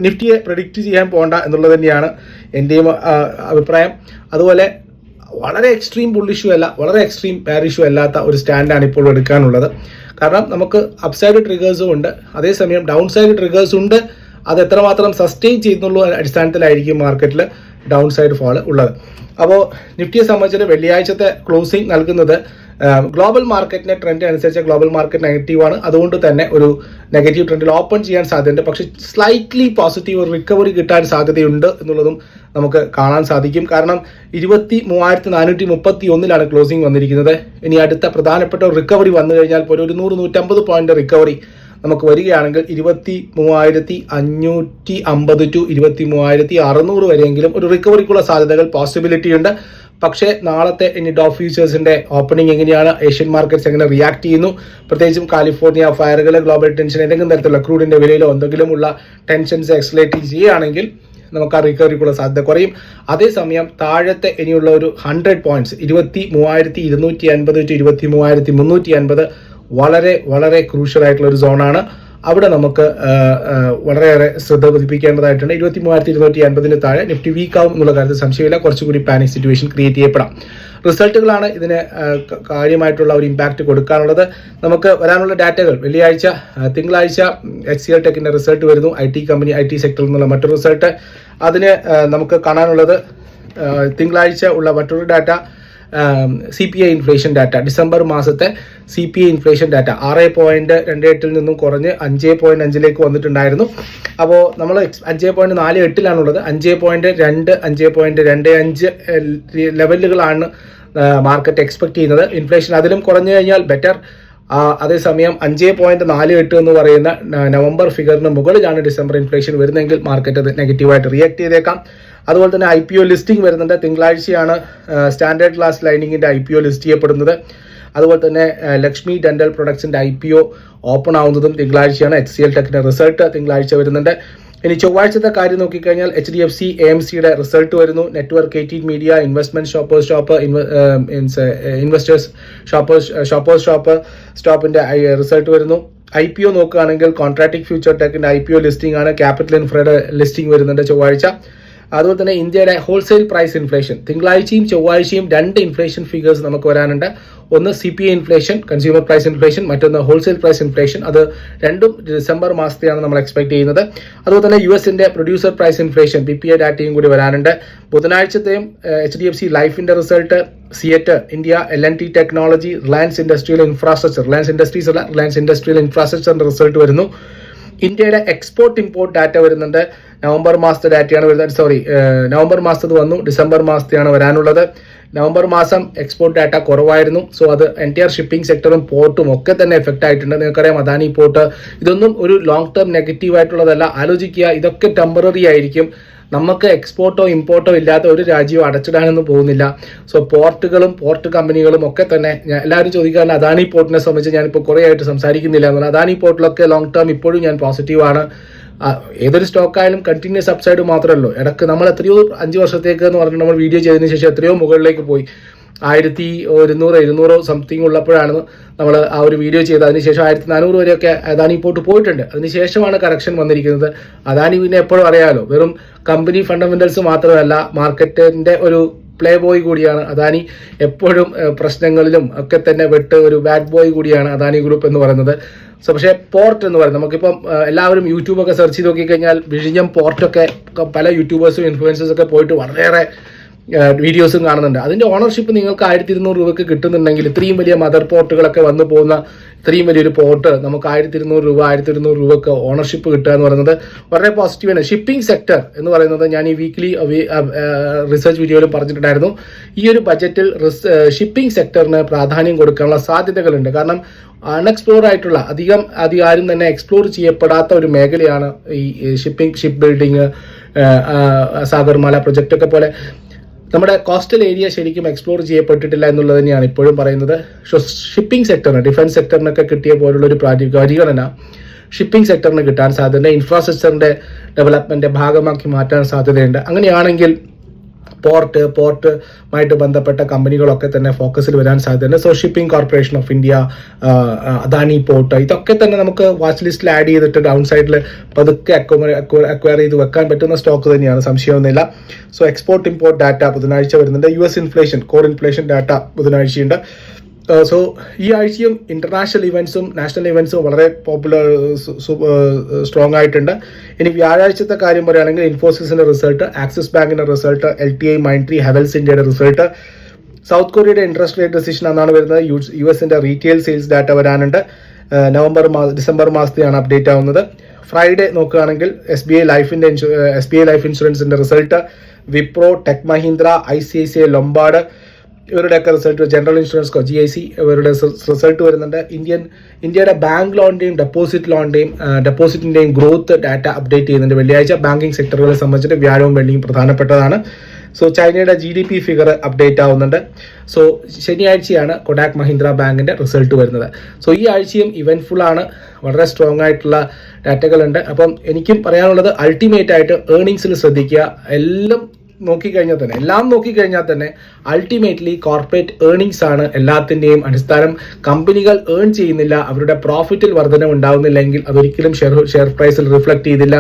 നിഫ്റ്റിയെ പ്രഡിക്റ്റ് ചെയ്യാൻ പോകണ്ട എന്നുള്ളത് തന്നെയാണ് എന്റെയും അഭിപ്രായം. അതുപോലെ വളരെ എക്സ്ട്രീം ബുള്ളിഷ്യൂ അല്ല വളരെ എക്സ്ട്രീം പാരിഷ്യൂ അല്ലാത്ത ഒരു സ്റ്റാൻഡാണ് ഇപ്പോൾ എടുക്കാനുള്ളത്. കാരണം നമുക്ക് അപ്സൈഡ് ട്രിഗേഴ്സും ഉണ്ട്. അതേസമയം ഡൗൺ സൈഡ് ട്രിഗേഴ്സ് ഉണ്ട്. അത് എത്രമാത്രം സസ്റ്റെയിൻ ചെയ്യുന്നുള്ള അടിസ്ഥാനത്തിലായിരിക്കും മാർക്കറ്റിൽ ഡൗൺ സൈഡ് ഫോൾ ഉള്ളത്. അപ്പോൾ നിഫ്റ്റിയെ സംബന്ധിച്ചിട്ട് വെള്ളിയാഴ്ചത്തെ ക്ലോസിംഗ് നൽകുന്നത് ഗ്ലോബൽ മാർക്കറ്റിന്റെ ട്രെൻഡ് അനുസരിച്ച് ഗ്ലോബൽ മാർക്കറ്റ് നെഗറ്റീവാണ് അതുകൊണ്ട് തന്നെ ഒരു നെഗറ്റീവ് ട്രെൻഡിൽ ഓപ്പൺ ചെയ്യാൻ സാധ്യതയുണ്ട്. പക്ഷേ സ്ലൈറ്റ്ലി പോസിറ്റീവ് ഒരു റിക്കവറി കിട്ടാൻ സാധ്യതയുണ്ട് എന്നുള്ളതും നമുക്ക് കാണാൻ സാധിക്കും. കാരണം ഇരുപത്തി മൂവായിരത്തി നാനൂറ്റി മുപ്പത്തി ഒന്നിലാണ് ക്ലോസിംഗ് വന്നിരിക്കുന്നത്. ഇനി അടുത്ത പ്രധാനപ്പെട്ട റിക്കവറി വന്നു കഴിഞ്ഞാൽ പോലും ഒരു നൂറ് നൂറ്റമ്പത് പോയിന്റ് റിക്കവറി നമുക്ക് വരികയാണെങ്കിൽ ഇരുപത്തി മൂവായിരത്തി അഞ്ഞൂറ്റി അമ്പത് ടു ഇരുപത്തി മൂവായിരത്തി അറുന്നൂറ് വരെയെങ്കിലും ഒരു റിക്കവറിക്കുള്ള സാധ്യതകൾ പോസിബിലിറ്റി ഉണ്ട്. പക്ഷേ നാളത്തെ ഇനി ഡോ ഫ്യൂച്ചേഴ്സിന്റെ ഓപ്പണിംഗ് എങ്ങനെയാണ്? ഏഷ്യൻ മാർക്കറ്റ്സ് എങ്ങനെ റിയാക്ട് ചെയ്യുന്നു? പ്രത്യേകിച്ചും കാലിഫോർണിയ ഫയറുകൾ ഗ്ലോബൽ ടെൻഷൻ ഏതെങ്കിലും തരത്തിലുള്ള ക്രൂഡിന്റെ വിലയിലോ എന്തെങ്കിലും ഉള്ള ടെൻഷൻസ് എക്സലേറ്റ് ചെയ്യുകയാണെങ്കിൽ നമുക്ക് ആ റിക്കവറിക്കുള്ള സാധ്യത കുറയും. അതേസമയം താഴത്തെ ഇനിയുള്ള ഒരു ഹൺഡ്രഡ് പോയിന്റ്സ് ഇരുപത്തി മൂവായിരത്തി ഇരുന്നൂറ്റി അൻപത് ടു ഇരുപത്തി മൂവായിരത്തി മുന്നൂറ്റി അൻപത് വളരെ വളരെ ക്രൂഷ്യൽ ആയിട്ടുള്ള ഒരു സോണാണ്. അവിടെ നമുക്ക് വളരെയേറെ ശ്രദ്ധ പതിപ്പിക്കേണ്ടതായിട്ടുണ്ട്. ഇരുപത്തി മൂവായിരത്തി ഇരുന്നൂറ്റി അൻപതിന് താഴെ നിഫ്റ്റി വീക്ക് ആവും എന്നുള്ള കാര്യത്തിൽ സംശയമില്ല. കുറച്ചുകൂടി പാനിക് സിറ്റുവേഷൻ ക്രിയേറ്റ് ചെയ്യപ്പെടാം. റിസൾട്ടുകളാണ് ഇതിന് കാര്യമായിട്ടുള്ള ഒരു ഇമ്പാക്റ്റ് കൊടുക്കാനുള്ളത്. നമുക്ക് വരാനുള്ള ഡാറ്റകൾ. വെള്ളിയാഴ്ച തിങ്കളാഴ്ച എച്ച് സി എൽ ടെക്കിന്റെ റിസൾട്ട് വരുന്നു. I T company I T സെക്ടറിൽ നിന്നുള്ള മറ്റൊരു റിസൾട്ട്. അതിന് നമുക്ക് കാണാനുള്ളത് തിങ്കളാഴ്ച ഉള്ള മറ്റൊരു data. C P I inflation data December മാസത്തെ C P I inflation data ആറ് പോയിന്റ് രണ്ട് എട്ടിൽ നിന്നും കുറഞ്ഞ് അഞ്ച് പോയിന്റ് അഞ്ചിലേക്ക് വന്നിട്ടുണ്ടായിരുന്നു. അപ്പോൾ നമ്മൾ അഞ്ച് പോയിന്റ് നാല് എട്ടിലാണുള്ളത്. അഞ്ച് പോയിന്റ് രണ്ട് അഞ്ച് പോയിന്റ് രണ്ട് അഞ്ച് ലെവലുകളാണ് മാർക്കറ്റ് എക്സ്പെക്ട് ചെയ്യുന്നത്. ഇൻഫ്ലേഷൻ അതിലും കുറഞ്ഞു കഴിഞ്ഞാൽ ബെറ്റർ അതേസമയം അഞ്ച് പോയിന്റ് നാല് എട്ട് എന്ന് പറയുന്ന നവംബർ ഫിഗറിന് മുകളിലാണ് ഡിസംബർ ഇൻഫ്ലേഷൻ വരുന്നതെങ്കിൽ മാർക്കറ്റ് അത് നെഗറ്റീവായിട്ട് റിയാക്ട് ചെയ്തേക്കാം. അതുപോലെ തന്നെ ഐ പി ഒ ലിസ്റ്റിംഗ് വരുന്നുണ്ട്. തിങ്കളാഴ്ചയാണ് സ്റ്റാൻഡേർഡ് ക്ലാസ് ലൈനിങ്ങിന്റെ ഐ പി ഒ ലിസ്റ്റ് ചെയ്യപ്പെടുന്നത്. അതുപോലെ തന്നെ ലക്ഷ്മി ഡെന്റൽ പ്രൊഡക്ട്സിന്റെ ഐ പി ഒ ഓപ്പൺ ആവുന്നതും തിങ്കളാഴ്ചയാണ്. എച്ച് സി എൽ ടെക്കിന്റെ റിസൾട്ട് തിങ്കളാഴ്ച വരുന്നുണ്ട്. ഇനി ചൊവ്വാഴ്ചത്തെ കാര്യം നോക്കിക്കഴിഞ്ഞാൽ H D F C A M സിയുടെ റിസൾട്ട് വരുന്നു. Network eighteen media investment shoppers shop means investors shoppers shoppers shop സ്റ്റോപ്പിന്റെ result വരുന്നു. ഐ പി ഒ നോക്കുകയാണെങ്കിൽ കോൺട്രാക്ടിക് ഫ്യൂച്ചർ ടെക്കിന്റെ ഐ പി ഒ ലിസ്റ്റിംഗ് ആണ്. ക്യാപിറ്റൽ ഇൻഫ്രയുടെ ലിസ്റ്റിംഗ് വരുന്നുണ്ട് ചൊവ്വാഴ്ച. അതുപോലെ തന്നെ ഇന്ത്യയുടെ ഹോൾസെയിൽ പ്രൈസ് ഇൻഫ്ലേഷൻ തിങ്കളാഴ്ചയും ചൊവ്വാഴ്ചയും രണ്ട് ഇൻഫ്ലേഷൻ ഫിഗേഴ്സ് നമുക്ക് വരാനുണ്ട്. ഒന്ന് C P I inflation consumer price inflation മറ്റൊന്ന് ഹോൾസെയിൽ പ്രൈസ് ഇൻഫ്ലേഷൻ അത് രണ്ടും ഡിസംബർ മാസത്തെയാണ് നമ്മൾ എക്സ്പെക്ട് ചെയ്യുന്നത്. അതുപോലെ തന്നെ യു എസിന്റെ producer price inflation P P I ഡാറ്റയും കൂടി വരാനുണ്ട്. ബുധനാഴ്ചത്തെയും എച്ച് ഡി എഫ് സി ലൈഫിന്റെ result Ceat India L N T technology Reliance industrial infrastructure Reliance industries അല്ല റിലയൻസ് ഇൻഡസ്ട്രിയൽ ഇൻഫ്രാസ്ട്രക്ചറിന്റെ റിസൾട്ട് വരുന്നു. ഇന്ത്യയുടെ എക്സ്പോർട്ട് ഇമ്പോർട്ട് ഡാറ്റ വരുന്നുണ്ട്. നവംബർ മാസത്തെ ഡാറ്റയാണ് വരുന്നത്. സോറി നവംബർ മാസത്തത് വന്നു. ഡിസംബർ മാസത്തെയാണ് വരാനുള്ളത്. നവംബർ മാസം എക്സ്പോർട്ട് ഡാറ്റ കുറവായിരുന്നു. സോ അത് എന്റയർ ഷിപ്പിംഗ് സെക്ടറും പോർട്ടും ഒക്കെ തന്നെ എഫക്റ്റ് ആയിട്ടുണ്ട്. നിങ്ങൾക്കറിയാം അദാനി പോർട്ട് ഇതൊന്നും ഒരു ലോങ് ടേം നെഗറ്റീവ് ആയിട്ടുള്ളതല്ല. ആലോചിക്കുക ഇതൊക്കെ ടെമ്പററി ആയിരിക്കും. നമുക്ക് എക്സ്പോർട്ടോ ഇമ്പോർട്ടോ ഇല്ലാത്ത ഒരു രാജ്യവും അടച്ചിടാനൊന്നും പോകുന്നില്ല. സോ പോർട്ടുകളും പോർട്ട് കമ്പനികളും ഒക്കെ തന്നെ എല്ലാവരും ചോദിക്കാറുണ്ട് അദാനി പോർട്ടിനെ സംബന്ധിച്ച് ഞാനിപ്പോൾ കുറേ ആയിട്ട് സംസാരിക്കുന്നില്ല എന്നാൽ അദാനി പോർട്ടിലൊക്കെ ലോങ് ടേം ഇപ്പോഴും ഞാൻ പോസിറ്റീവാണ് ഏതൊരു സ്റ്റോക്ക് ആയാലും കണ്ടിന്യൂസ് അപ്സൈഡ് മാത്രമല്ലോ ഇടയ്ക്ക് നമ്മൾ എത്രയോ അഞ്ച് വർഷത്തേക്ക് എന്ന് പറഞ്ഞിട്ട് നമ്മൾ വീഡിയോ ചെയ്തതിന് ശേഷം എത്രയോ മുകളിലേക്ക് പോയി. ആയിരത്തി ഒരുന്നൂറ് ഇരുന്നൂറോ സംതിങ് ഉള്ളപ്പോഴാണ് നമ്മൾ ആ ഒരു വീഡിയോ ചെയ്തത്. അതിനുശേഷം ആയിരത്തി നാനൂറ് വരെയൊക്കെ അദാനി പോട്ട് പോയിട്ടുണ്ട്. അതിനുശേഷമാണ് കറക്ഷൻ വന്നിരിക്കുന്നത്. അദാനി പിന്നെ എപ്പോഴും അറിയാമല്ലോ വെറും കമ്പനി ഫണ്ടമെന്റൽസ് മാത്രമല്ല മാർക്കറ്റിന്റെ ഒരു പ്ലേ ബോയ് കൂടിയാണ് അദാനി. എപ്പോഴും പ്രശ്നങ്ങളിലും ഒക്കെ തന്നെ വെട്ട് ഒരു ബാഡ് ബോയ് കൂടിയാണ് അദാനി ഗ്രൂപ്പ് എന്ന് പറയുന്നത്. സോ പക്ഷേ പോർട്ട് എന്ന് പറയുന്നത് നമുക്കിപ്പം എല്ലാവരും യൂട്യൂബൊക്കെ സെർച്ച് ചെയ്ത് നോക്കിക്കഴിഞ്ഞാൽ വിഴിഞ്ഞം പോർട്ടൊക്കെ പല യൂട്യൂബേഴ്സും ഇൻഫ്ലുവൻസേഴ്സൊക്കെ പോയിട്ട് വളരെയേറെ വീഡിയോസും കാണുന്നുണ്ട്. അതിന്റെ ഓണർഷിപ്പ് നിങ്ങൾക്ക് ആയിരത്തി ഇരുന്നൂറ് രൂപയ്ക്ക് കിട്ടുന്നുണ്ടെങ്കിൽ ഇത്രയും വലിയ മദർ പോർട്ടുകളൊക്കെ വന്നു പോകുന്ന ഇത്രയും വലിയൊരു പോർട്ട് നമുക്ക് ആയിരത്തി ഇരുന്നൂറ് രൂപ ആയിരത്തി ഇരുന്നൂറ് രൂപയ്ക്ക് ഓണർഷിപ്പ് കിട്ടുക എന്ന് പറയുന്നത് വളരെ പോസിറ്റീവാണ് ഷിപ്പിംഗ് സെക്ടർ എന്ന് പറയുന്നത് ഞാൻ ഈ വീക്ക്ലി റിസർച്ച് വീഡിയോയിൽ പറഞ്ഞിട്ടുണ്ടായിരുന്നു. ഈ ഒരു ബജറ്റിൽ ഷിപ്പിംഗ് സെക്ടറിന് പ്രാധാന്യം കൊടുക്കാനുള്ള സാധ്യതകളുണ്ട്. കാരണം അൺഎക്സ്പ്ലോർ ആയിട്ടുള്ള അധികം അധികം ആരും തന്നെ എക്സ്പ്ലോർ ചെയ്യപ്പെടാത്ത ഒരു മേഖലയാണ് ഈ shipping ship building Sagarmala project ഒക്കെ പോലെ. നമ്മുടെ കോസ്റ്റൽ ഏരിയ ശരിക്കും എക്സ്പ്ലോർ ചെയ്യപ്പെട്ടിട്ടില്ല എന്നുള്ളത് തന്നെയാണ് ഇപ്പോഴും പറയുന്നത്. ഷിപ്പിംഗ് സെക്ടറിന് ഡിഫൻസ് സെക്ടറിനൊക്കെ കിട്ടിയ പോലുള്ള ഒരു പരിഗണന ഷിപ്പിംഗ് സെക്ടറിന് കിട്ടാൻ സാധ്യതയുണ്ട്. ഇൻഫ്രാസ്ട്രക്ചറിന്റെ ഡെവലപ്മെന്റ് ഭാഗമാക്കി മാറ്റാൻ സാധ്യതയുണ്ട്. അങ്ങനെയാണെങ്കിൽ പോർട്ട് പോർട്ടുമായിട്ട് ബന്ധപ്പെട്ട കമ്പനികളൊക്കെ തന്നെ ഫോക്കസിൽ വരാൻ സാധ്യതയുണ്ട്. So shipping corporation of India Adani port ഇതൊക്കെ തന്നെ നമുക്ക് വാച്ച് ലിസ്റ്റിൽ ആഡ് ചെയ്തിട്ട് ഡൗൺ സൈഡിൽ പതുക്കെ അക്വയർ ചെയ്ത് വെക്കാൻ പറ്റുന്ന സ്റ്റോക്ക് തന്നെയാണ്. സംശയമൊന്നുമില്ല. സോ എക്സ്പോർട്ട് ഇമ്പോർട്ട് ഡാറ്റ ബുധനാഴ്ച വരുന്നുണ്ട്. U S inflation core inflation data ബുധനാഴ്ചയുണ്ട്. സോ ഈ ആഴ്ചയും ഇന്റർനാഷണൽ ഇവന്റ്സും നാഷണൽ ഇവന്റ്സും വളരെ പോപ്പുലർ സ്ട്രോങ് ആയിട്ടുണ്ട്. ഇനി വ്യാഴാഴ്ചത്തെ കാര്യം പറയുകയാണെങ്കിൽ ഇൻഫോസിസിന്റെ റിസൾട്ട് ആക്സിസ് ബാങ്കിന്റെ result L T I Mindtree Havells ഇന്ത്യയുടെ റിസൾട്ട് സൗത്ത് കൊറിയയുടെ ഇൻട്രസ്റ്റ് റേറ്റ് ഡിസിഷൻ എന്നാണ് വരുന്നത്. യു എസിന്റെ റീറ്റെയിൽ സെയിൽസ് ഡാറ്റ വരാനുണ്ട്. നവംബർ മാ ഡിസംബർ മാസത്തെയാണ് അപ്ഡേറ്റ് ആവുന്നത്. ഫ്രൈഡേ നോക്കുകയാണെങ്കിൽ എസ് ബി ഐ ലൈഫിന്റെ S B I life ഇൻഷുറൻസിന്റെ result Wipro tech Mahindra I C I C I Lombard ഇവരുടെയൊക്കെ result general insurance G I C ഇവരുടെ റിസൾട്ട് വരുന്നുണ്ട്. ഇന്ത്യൻ ഇന്ത്യയുടെ ബാങ്ക് ലോണിന്റെയും ഡെപ്പോസിറ്റ് ലോണിന്റെയും ഡെപ്പോസിറ്റിന്റെയും ഗ്രോത്ത് ഡാറ്റ അപ്ഡേറ്റ് ചെയ്യുന്നുണ്ട്. വെള്ളിയാഴ്ച ബാങ്കിങ് സെക്ടറുകളെ സംബന്ധിച്ചിട്ട് വ്യാഴവും വെള്ളിയും പ്രധാനപ്പെട്ടതാണ്. സോ ചൈനയുടെ G D P figure update ആവുന്നുണ്ട്. സോ ശനിയാഴ്ചയാണ് കൊഡാക് മഹീന്ദ്ര ബാങ്കിന്റെ റിസൾട്ട് വരുന്നത്. സോ ഈ ആഴ്ചയും ഇവന്റ്ഫുൾ ആണ്. വളരെ സ്ട്രോങ് ആയിട്ടുള്ള ഡാറ്റകളുണ്ട് അപ്പം എനിക്കും പറയാനുള്ളത് അൾട്ടിമേറ്റ് ആയിട്ട് ഏർണിങ്സിൽ ശ്രദ്ധിക്കുക. എല്ലാം നോക്കിക്കഴിഞ്ഞാൽ തന്നെ എല്ലാം നോക്കിക്കഴിഞ്ഞാൽ തന്നെ അൾട്ടിമേറ്റ്ലി കോർപ്പറേറ്റ് ഏർണിങ്സ് ആണ് എല്ലാത്തിന്റെയും അടിസ്ഥാനം. കമ്പനികൾ ഏൺ ചെയ്യുന്നില്ല അവരുടെ പ്രോഫിറ്റിൽ വർധന ഉണ്ടാകുന്നില്ലെങ്കിൽ അതൊരിക്കലും ഷെയർ ഷെയർ പ്രൈസിൽ റിഫ്ലക്ട് ചെയ്തില്ല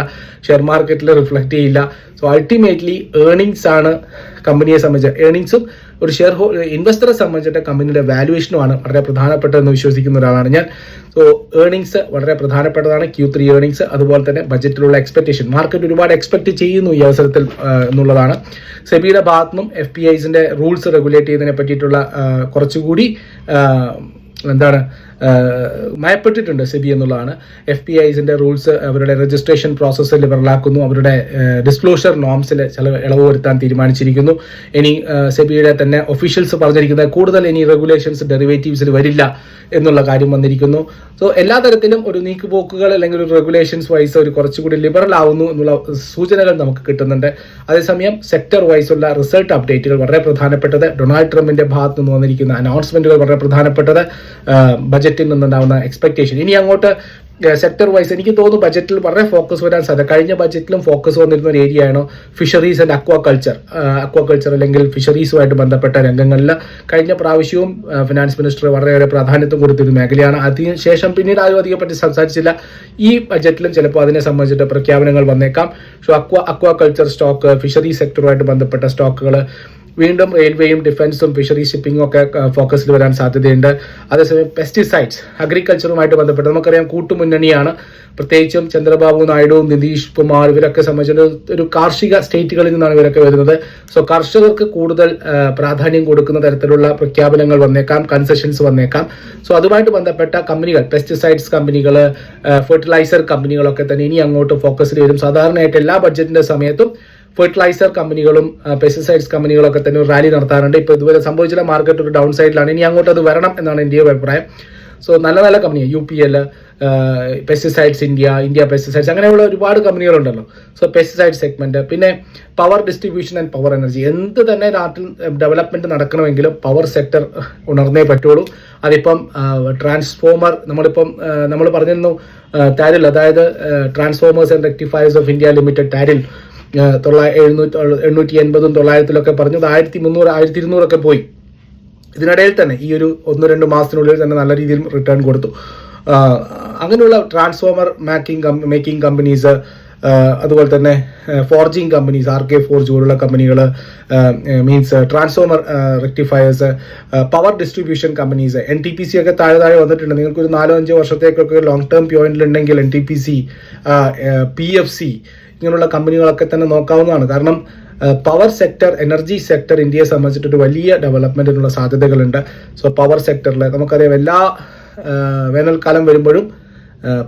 ഷെയർ മാർക്കറ്റിൽ റിഫ്ലക്ട് ചെയ്യില്ല. സോ അൾട്ടിമേറ്റ്ലി ഏർണിങ്സ് ആണ് കമ്പനിയെ സംബന്ധിച്ച് ഏർണിങ്സും ഒരു ഷെയർ ഹോ ഇൻവെസ്റ്ററെ സംബന്ധിച്ചിട്ട് കമ്പനിയുടെ വാല്യുവേഷനുമാണ് വളരെ പ്രധാനപ്പെട്ടതെന്ന് വിശ്വസിക്കുന്ന ഒരാളാണ് ഞാൻ. സോ ഏർണിങ്സ് വളരെ പ്രധാനപ്പെട്ടതാണ്. ക്യൂ ത്രീ ഏർണിങ്സ് അതുപോലെ തന്നെ ബജറ്റിലുള്ള എക്സ്പെക്ടേഷൻ മാർക്കറ്റ് ഒരുപാട് എക്സ്പെക്ട് ചെയ്യുന്നു ഈ അവസരത്തിൽ എന്നുള്ളതാണ്. സെബിയുടെ ഭാഗത്തു നിന്നും എഫ് പി ഐസിന്റെ റൂൾസ് റെഗുലേറ്റ് ചെയ്യുന്നതിനെ പറ്റിയിട്ടുള്ള കുറച്ചുകൂടി എന്താണ് മയപ്പെട്ടിട്ടുണ്ട് സെബി എന്നുള്ളതാണ്. എഫ് പി ഐസിന്റെ റൂൾസ് അവരുടെ രജിസ്ട്രേഷൻ പ്രോസസ്സ് ലിബറലാക്കുന്നു അവരുടെ ഡിസ്ക്ലോഷർ നോംസിൽ ചില ഇളവ് വരുത്താൻ തീരുമാനിച്ചിരിക്കുന്നു. ഇനി സെബിയുടെ തന്നെ ഒഫീഷ്യൽസ് പറഞ്ഞിരിക്കുന്നത് കൂടുതൽ ഇനി റെഗുലേഷൻസ് ഡെറിവേറ്റീവ്സിൽ വരില്ല എന്നുള്ള കാര്യം വന്നിരിക്കുന്നു. സോ എല്ലാ തരത്തിലും ഒരു നീക്കുപോക്കുകൾ അല്ലെങ്കിൽ ഒരു റെഗുലേഷൻസ് വൈസ് ഒരു കുറച്ചുകൂടി ലിബറൽ ആവുന്നു എന്നുള്ള സൂചനകൾ നമുക്ക് കിട്ടുന്നുണ്ട്. അതേസമയം സെക്ടർ വൈസുള്ള റിസൾട്ട് അപ്ഡേറ്റുകൾ വളരെ പ്രധാനപ്പെട്ടത്. ഡൊണാൾഡ് ട്രംപിന്റെ ഭാഗത്ത് നിന്ന് വന്നിരിക്കുന്ന അനൗൺസ്മെന്റുകൾ വളരെ പ്രധാനപ്പെട്ടത്. ബജറ്റിൽ നിന്നുണ്ടാവുന്ന എക്സ്പെക്ടേഷൻ ഇനി അങ്ങോട്ട് സെക്ടർ വൈസ് എനിക്ക് തോന്നുന്നു ബജറ്റിൽ വളരെ ഫോക്കസ് വരാൻ സാധ്യത. കഴിഞ്ഞ ബജറ്റിലും ഫോക്കസ് വന്നിരുന്ന ഒരു ഏരിയ ആണോ? Fisheries and aquaculture aquaculture അല്ലെങ്കിൽ ഫിഷറീസുമായിട്ട് ബന്ധപ്പെട്ട രംഗങ്ങളിൽ കഴിഞ്ഞ പ്രാവശ്യവും ഫിനാൻസ് മിനിസ്റ്റർ വളരെയേറെ പ്രാധാന്യത്വം കൊടുത്തിരുന്ന മേഖലയാണ്. അതിനുശേഷം പിന്നീട് ആരും അധികം പറ്റി സംസാരിച്ചില്ല. ഈ ബജറ്റിലും ചിലപ്പോൾ അതിനെ സംബന്ധിച്ചിട്ട് പ്രഖ്യാപനങ്ങൾ വന്നേക്കാം. So aqua aquaculture stock fisheries സെക്ടറുമായിട്ട് ബന്ധപ്പെട്ട സ്റ്റോക്കുകൾ വീണ്ടും റെയിൽവേയും ഡിഫൻസും ഫിഷറി ഷിപ്പിംഗും ഒക്കെ ഫോക്കസിൽ വരാൻ സാധ്യതയുണ്ട്. അതേസമയം പെസ്റ്റിസൈഡ്സ് അഗ്രികൾച്ചറുമായിട്ട് ബന്ധപ്പെട്ട് നമുക്കറിയാം കൂട്ടുമുന്നണിയാണ്. പ്രത്യേകിച്ചും ചന്ദ്രബാബു നായിഡു നിതീഷ് കുമാർ ഇവരൊക്കെ സംബന്ധിച്ചിട്ട് ഒരു കാർഷിക സ്റ്റേറ്റുകളിൽ നിന്നാണ് ഇവരൊക്കെ വരുന്നത്. സോ കർഷകർക്ക് കൂടുതൽ പ്രാധാന്യം കൊടുക്കുന്ന തരത്തിലുള്ള പ്രഖ്യാപനങ്ങൾ വന്നേക്കാം കൺസെഷൻസ് വന്നേക്കാം. സോ അതുമായിട്ട് ബന്ധപ്പെട്ട കമ്പനികൾ പെസ്റ്റിസൈഡ്സ് കമ്പനികൾ ഫെർട്ടിലൈസർ കമ്പനികളൊക്കെ തന്നെ ഇനി അങ്ങോട്ട് ഫോക്കസിൽ വരും. സാധാരണയായിട്ട് എല്ലാ ബഡ്ജറ്റിന്റെ സമയത്തും ഫെർട്ടിലൈസർ കമ്പനികളും പെസ്റ്റിസൈഡ്സ് കമ്പനികളൊക്കെ തന്നെ ഒരു റാലി നടത്താറുണ്ട്. ഇപ്പോൾ ഇതുവരെ സംഭവിച്ചില്ല മാർക്കറ്റ് ഒരു ഡൗൺ സൈഡിലാണ് ഇനി അങ്ങോട്ട് അത് വരണം എന്നാണ് ഒരു അഭിപ്രായം. സോ നല്ല നല്ല company U P L pesticides India India pesticides അങ്ങനെയുള്ള ഒരുപാട് കമ്പനികളുണ്ടല്ലോ. സോ പെസ്റ്റിസൈഡ് സെഗ്മെന്റ് പിന്നെ power distribution and power energy എന്ത് തന്നെ നാട്ടിൽ ഡെവലപ്മെന്റ് നടക്കണമെങ്കിലും പവർ സെക്ടർ ഉണർന്നേ പറ്റുള്ളൂ. അതിപ്പം ട്രാൻസ്ഫോമർ നമ്മളിപ്പം നമ്മൾ പറഞ്ഞിരുന്നു ടാരിൽ അതായത് transformers and rectifiers of India limited TARIL തൊള്ളായി എഴുന്നൂറ്റി എണ്ണൂറ്റി എൺപതും തൊള്ളായിരത്തിലൊക്കെ പറഞ്ഞത് ആയിരത്തി മുന്നൂറ് ആയിരത്തി ഇരുന്നൂറൊക്കെ പോയി. ഇതിനിടയിൽ തന്നെ ഈ ഒരു ഒന്ന് രണ്ട് മാസത്തിനുള്ളിൽ തന്നെ നല്ല രീതിയിൽ റിട്ടേൺ കൊടുത്തു. അങ്ങനെയുള്ള ട്രാൻസ്ഫോമർ മേക്കിംഗ് മേക്കിംഗ് കമ്പനീസ് അതുപോലെ തന്നെ forging companies R K forge പോലുള്ള കമ്പനികൾ means transformer rectifiers power distribution companies N T P C ഒക്കെ താഴെ താഴെ വന്നിട്ടുണ്ട്. നിങ്ങൾക്ക് ഒരു നാലോ അഞ്ചോ വർഷത്തേക്കൊക്കെ long term പോയിന്റിലുണ്ടെങ്കിൽ N T P C P F C ഇങ്ങനെയുള്ള കമ്പനികളൊക്കെ തന്നെ നോക്കാവുന്നതാണ്. കാരണം പവർ സെക്ടർ എനർജി സെക്ടർ ഇന്ത്യയെ സംബന്ധിച്ചിട്ടൊരു വലിയ ഡെവലപ്മെന്റിനുള്ള സാധ്യതകളുണ്ട്. സോ പവർ സെക്ടറിൽ നമുക്കറിയാം എല്ലാ വേനൽക്കാലം വരുമ്പോഴും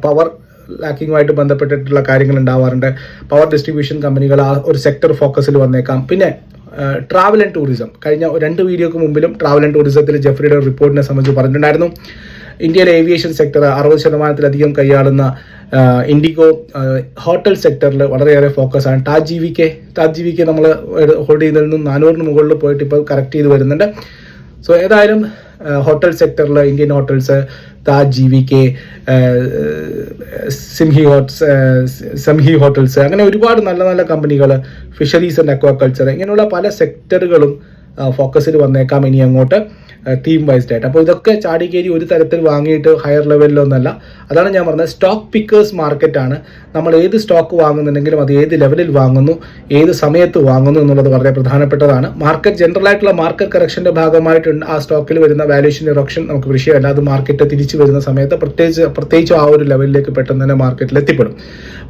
പവർ ലാക്കിങ്ങുമായിട്ട് ബന്ധപ്പെട്ടിട്ടുള്ള കാര്യങ്ങൾ ഉണ്ടാവാറുണ്ട് പവർ ഡിസ്ട്രിബ്യൂഷൻ കമ്പനികൾ ആ ഒരു സെക്ടർ ഫോക്കസിൽ വന്നേക്കാം. പിന്നെ ട്രാവൽ ആൻഡ് ടൂറിസം കഴിഞ്ഞ രണ്ട് വീഡിയോക്ക് മുമ്പിലും ട്രാവൽ ആൻഡ് ടൂറിസത്തിൽ ജെഫ്രിയുടെ റിപ്പോർട്ടിനെ സംബന്ധിച്ച് പറഞ്ഞിട്ടുണ്ടായിരുന്നു. ഇന്ത്യയിലെ ഏവിയേഷൻ സെക്ടർ അറുപത് ശതമാനത്തിലധികം കൈയാളുന്ന ഇൻഡിഗോ ഹോട്ടൽ സെക്ടറിൽ വളരെയേറെ ഫോക്കസ് ആണ്. Taj G V K Taj G V K നമ്മൾ ഹോൾഡ് ചെയ്യുന്നതിൽ നിന്നും നാനൂറിന് മുകളിൽ പോയിട്ട് ഇപ്പോൾ കറക്റ്റ് ചെയ്ത് വരുന്നുണ്ട്. സോ ഏതായാലും ഹോട്ടൽ സെക്ടറിൽ Indian hotels Taj G V K സിംഹി ഹോട്ട്സ് സംഹി ഹോട്ടൽസ് അങ്ങനെ ഒരുപാട് നല്ല നല്ല കമ്പനികൾ ഫിഷറീസ് ആൻഡ് അക്വാകൾച്ചർ ഇങ്ങനെയുള്ള പല സെക്ടറുകളും ഫോക്കസിൽ വന്നേക്കാം ഇനി അങ്ങോട്ട് തീം വൈസ്ഡ് ആയിട്ട്. അപ്പോൾ ഇതൊക്കെ ചാടിക്കേരി ഒരു തരത്തിൽ വാങ്ങിയിട്ട് ഹയർ ലെവലിലൊന്നല്ല അതാണ് ഞാൻ പറഞ്ഞത്. സ്റ്റോക്ക് പിക്കേഴ്സ് മാർക്കറ്റാണ് നമ്മൾ ഏത് സ്റ്റോക്ക് വാങ്ങുന്നുണ്ടെങ്കിലും അത് ഏത് ലെവലിൽ വാങ്ങുന്നു ഏത് സമയത്ത് വാങ്ങുന്നു എന്നുള്ളത് വളരെ പ്രധാനപ്പെട്ടതാണ്. മാർക്കറ്റ് ജനറൽ ആയിട്ടുള്ള മാർക്കറ്റ് കറക്ഷന്റെ ഭാഗമായിട്ട് ആ സ്റ്റോക്കിൽ വരുന്ന വാല്യൂഷൻ ഇറക്ഷൻ നമുക്ക് വിഷയമല്ല. അത് മാർക്കറ്റ് തിരിച്ചു വരുന്ന സമയത്ത് പ്രത്യേകിച്ച് പ്രത്യേകിച്ച് ആ ഒരു ലെവലിലേക്ക് പെട്ടെന്ന് തന്നെ മാർക്കറ്റിൽ എത്തിപ്പെടും.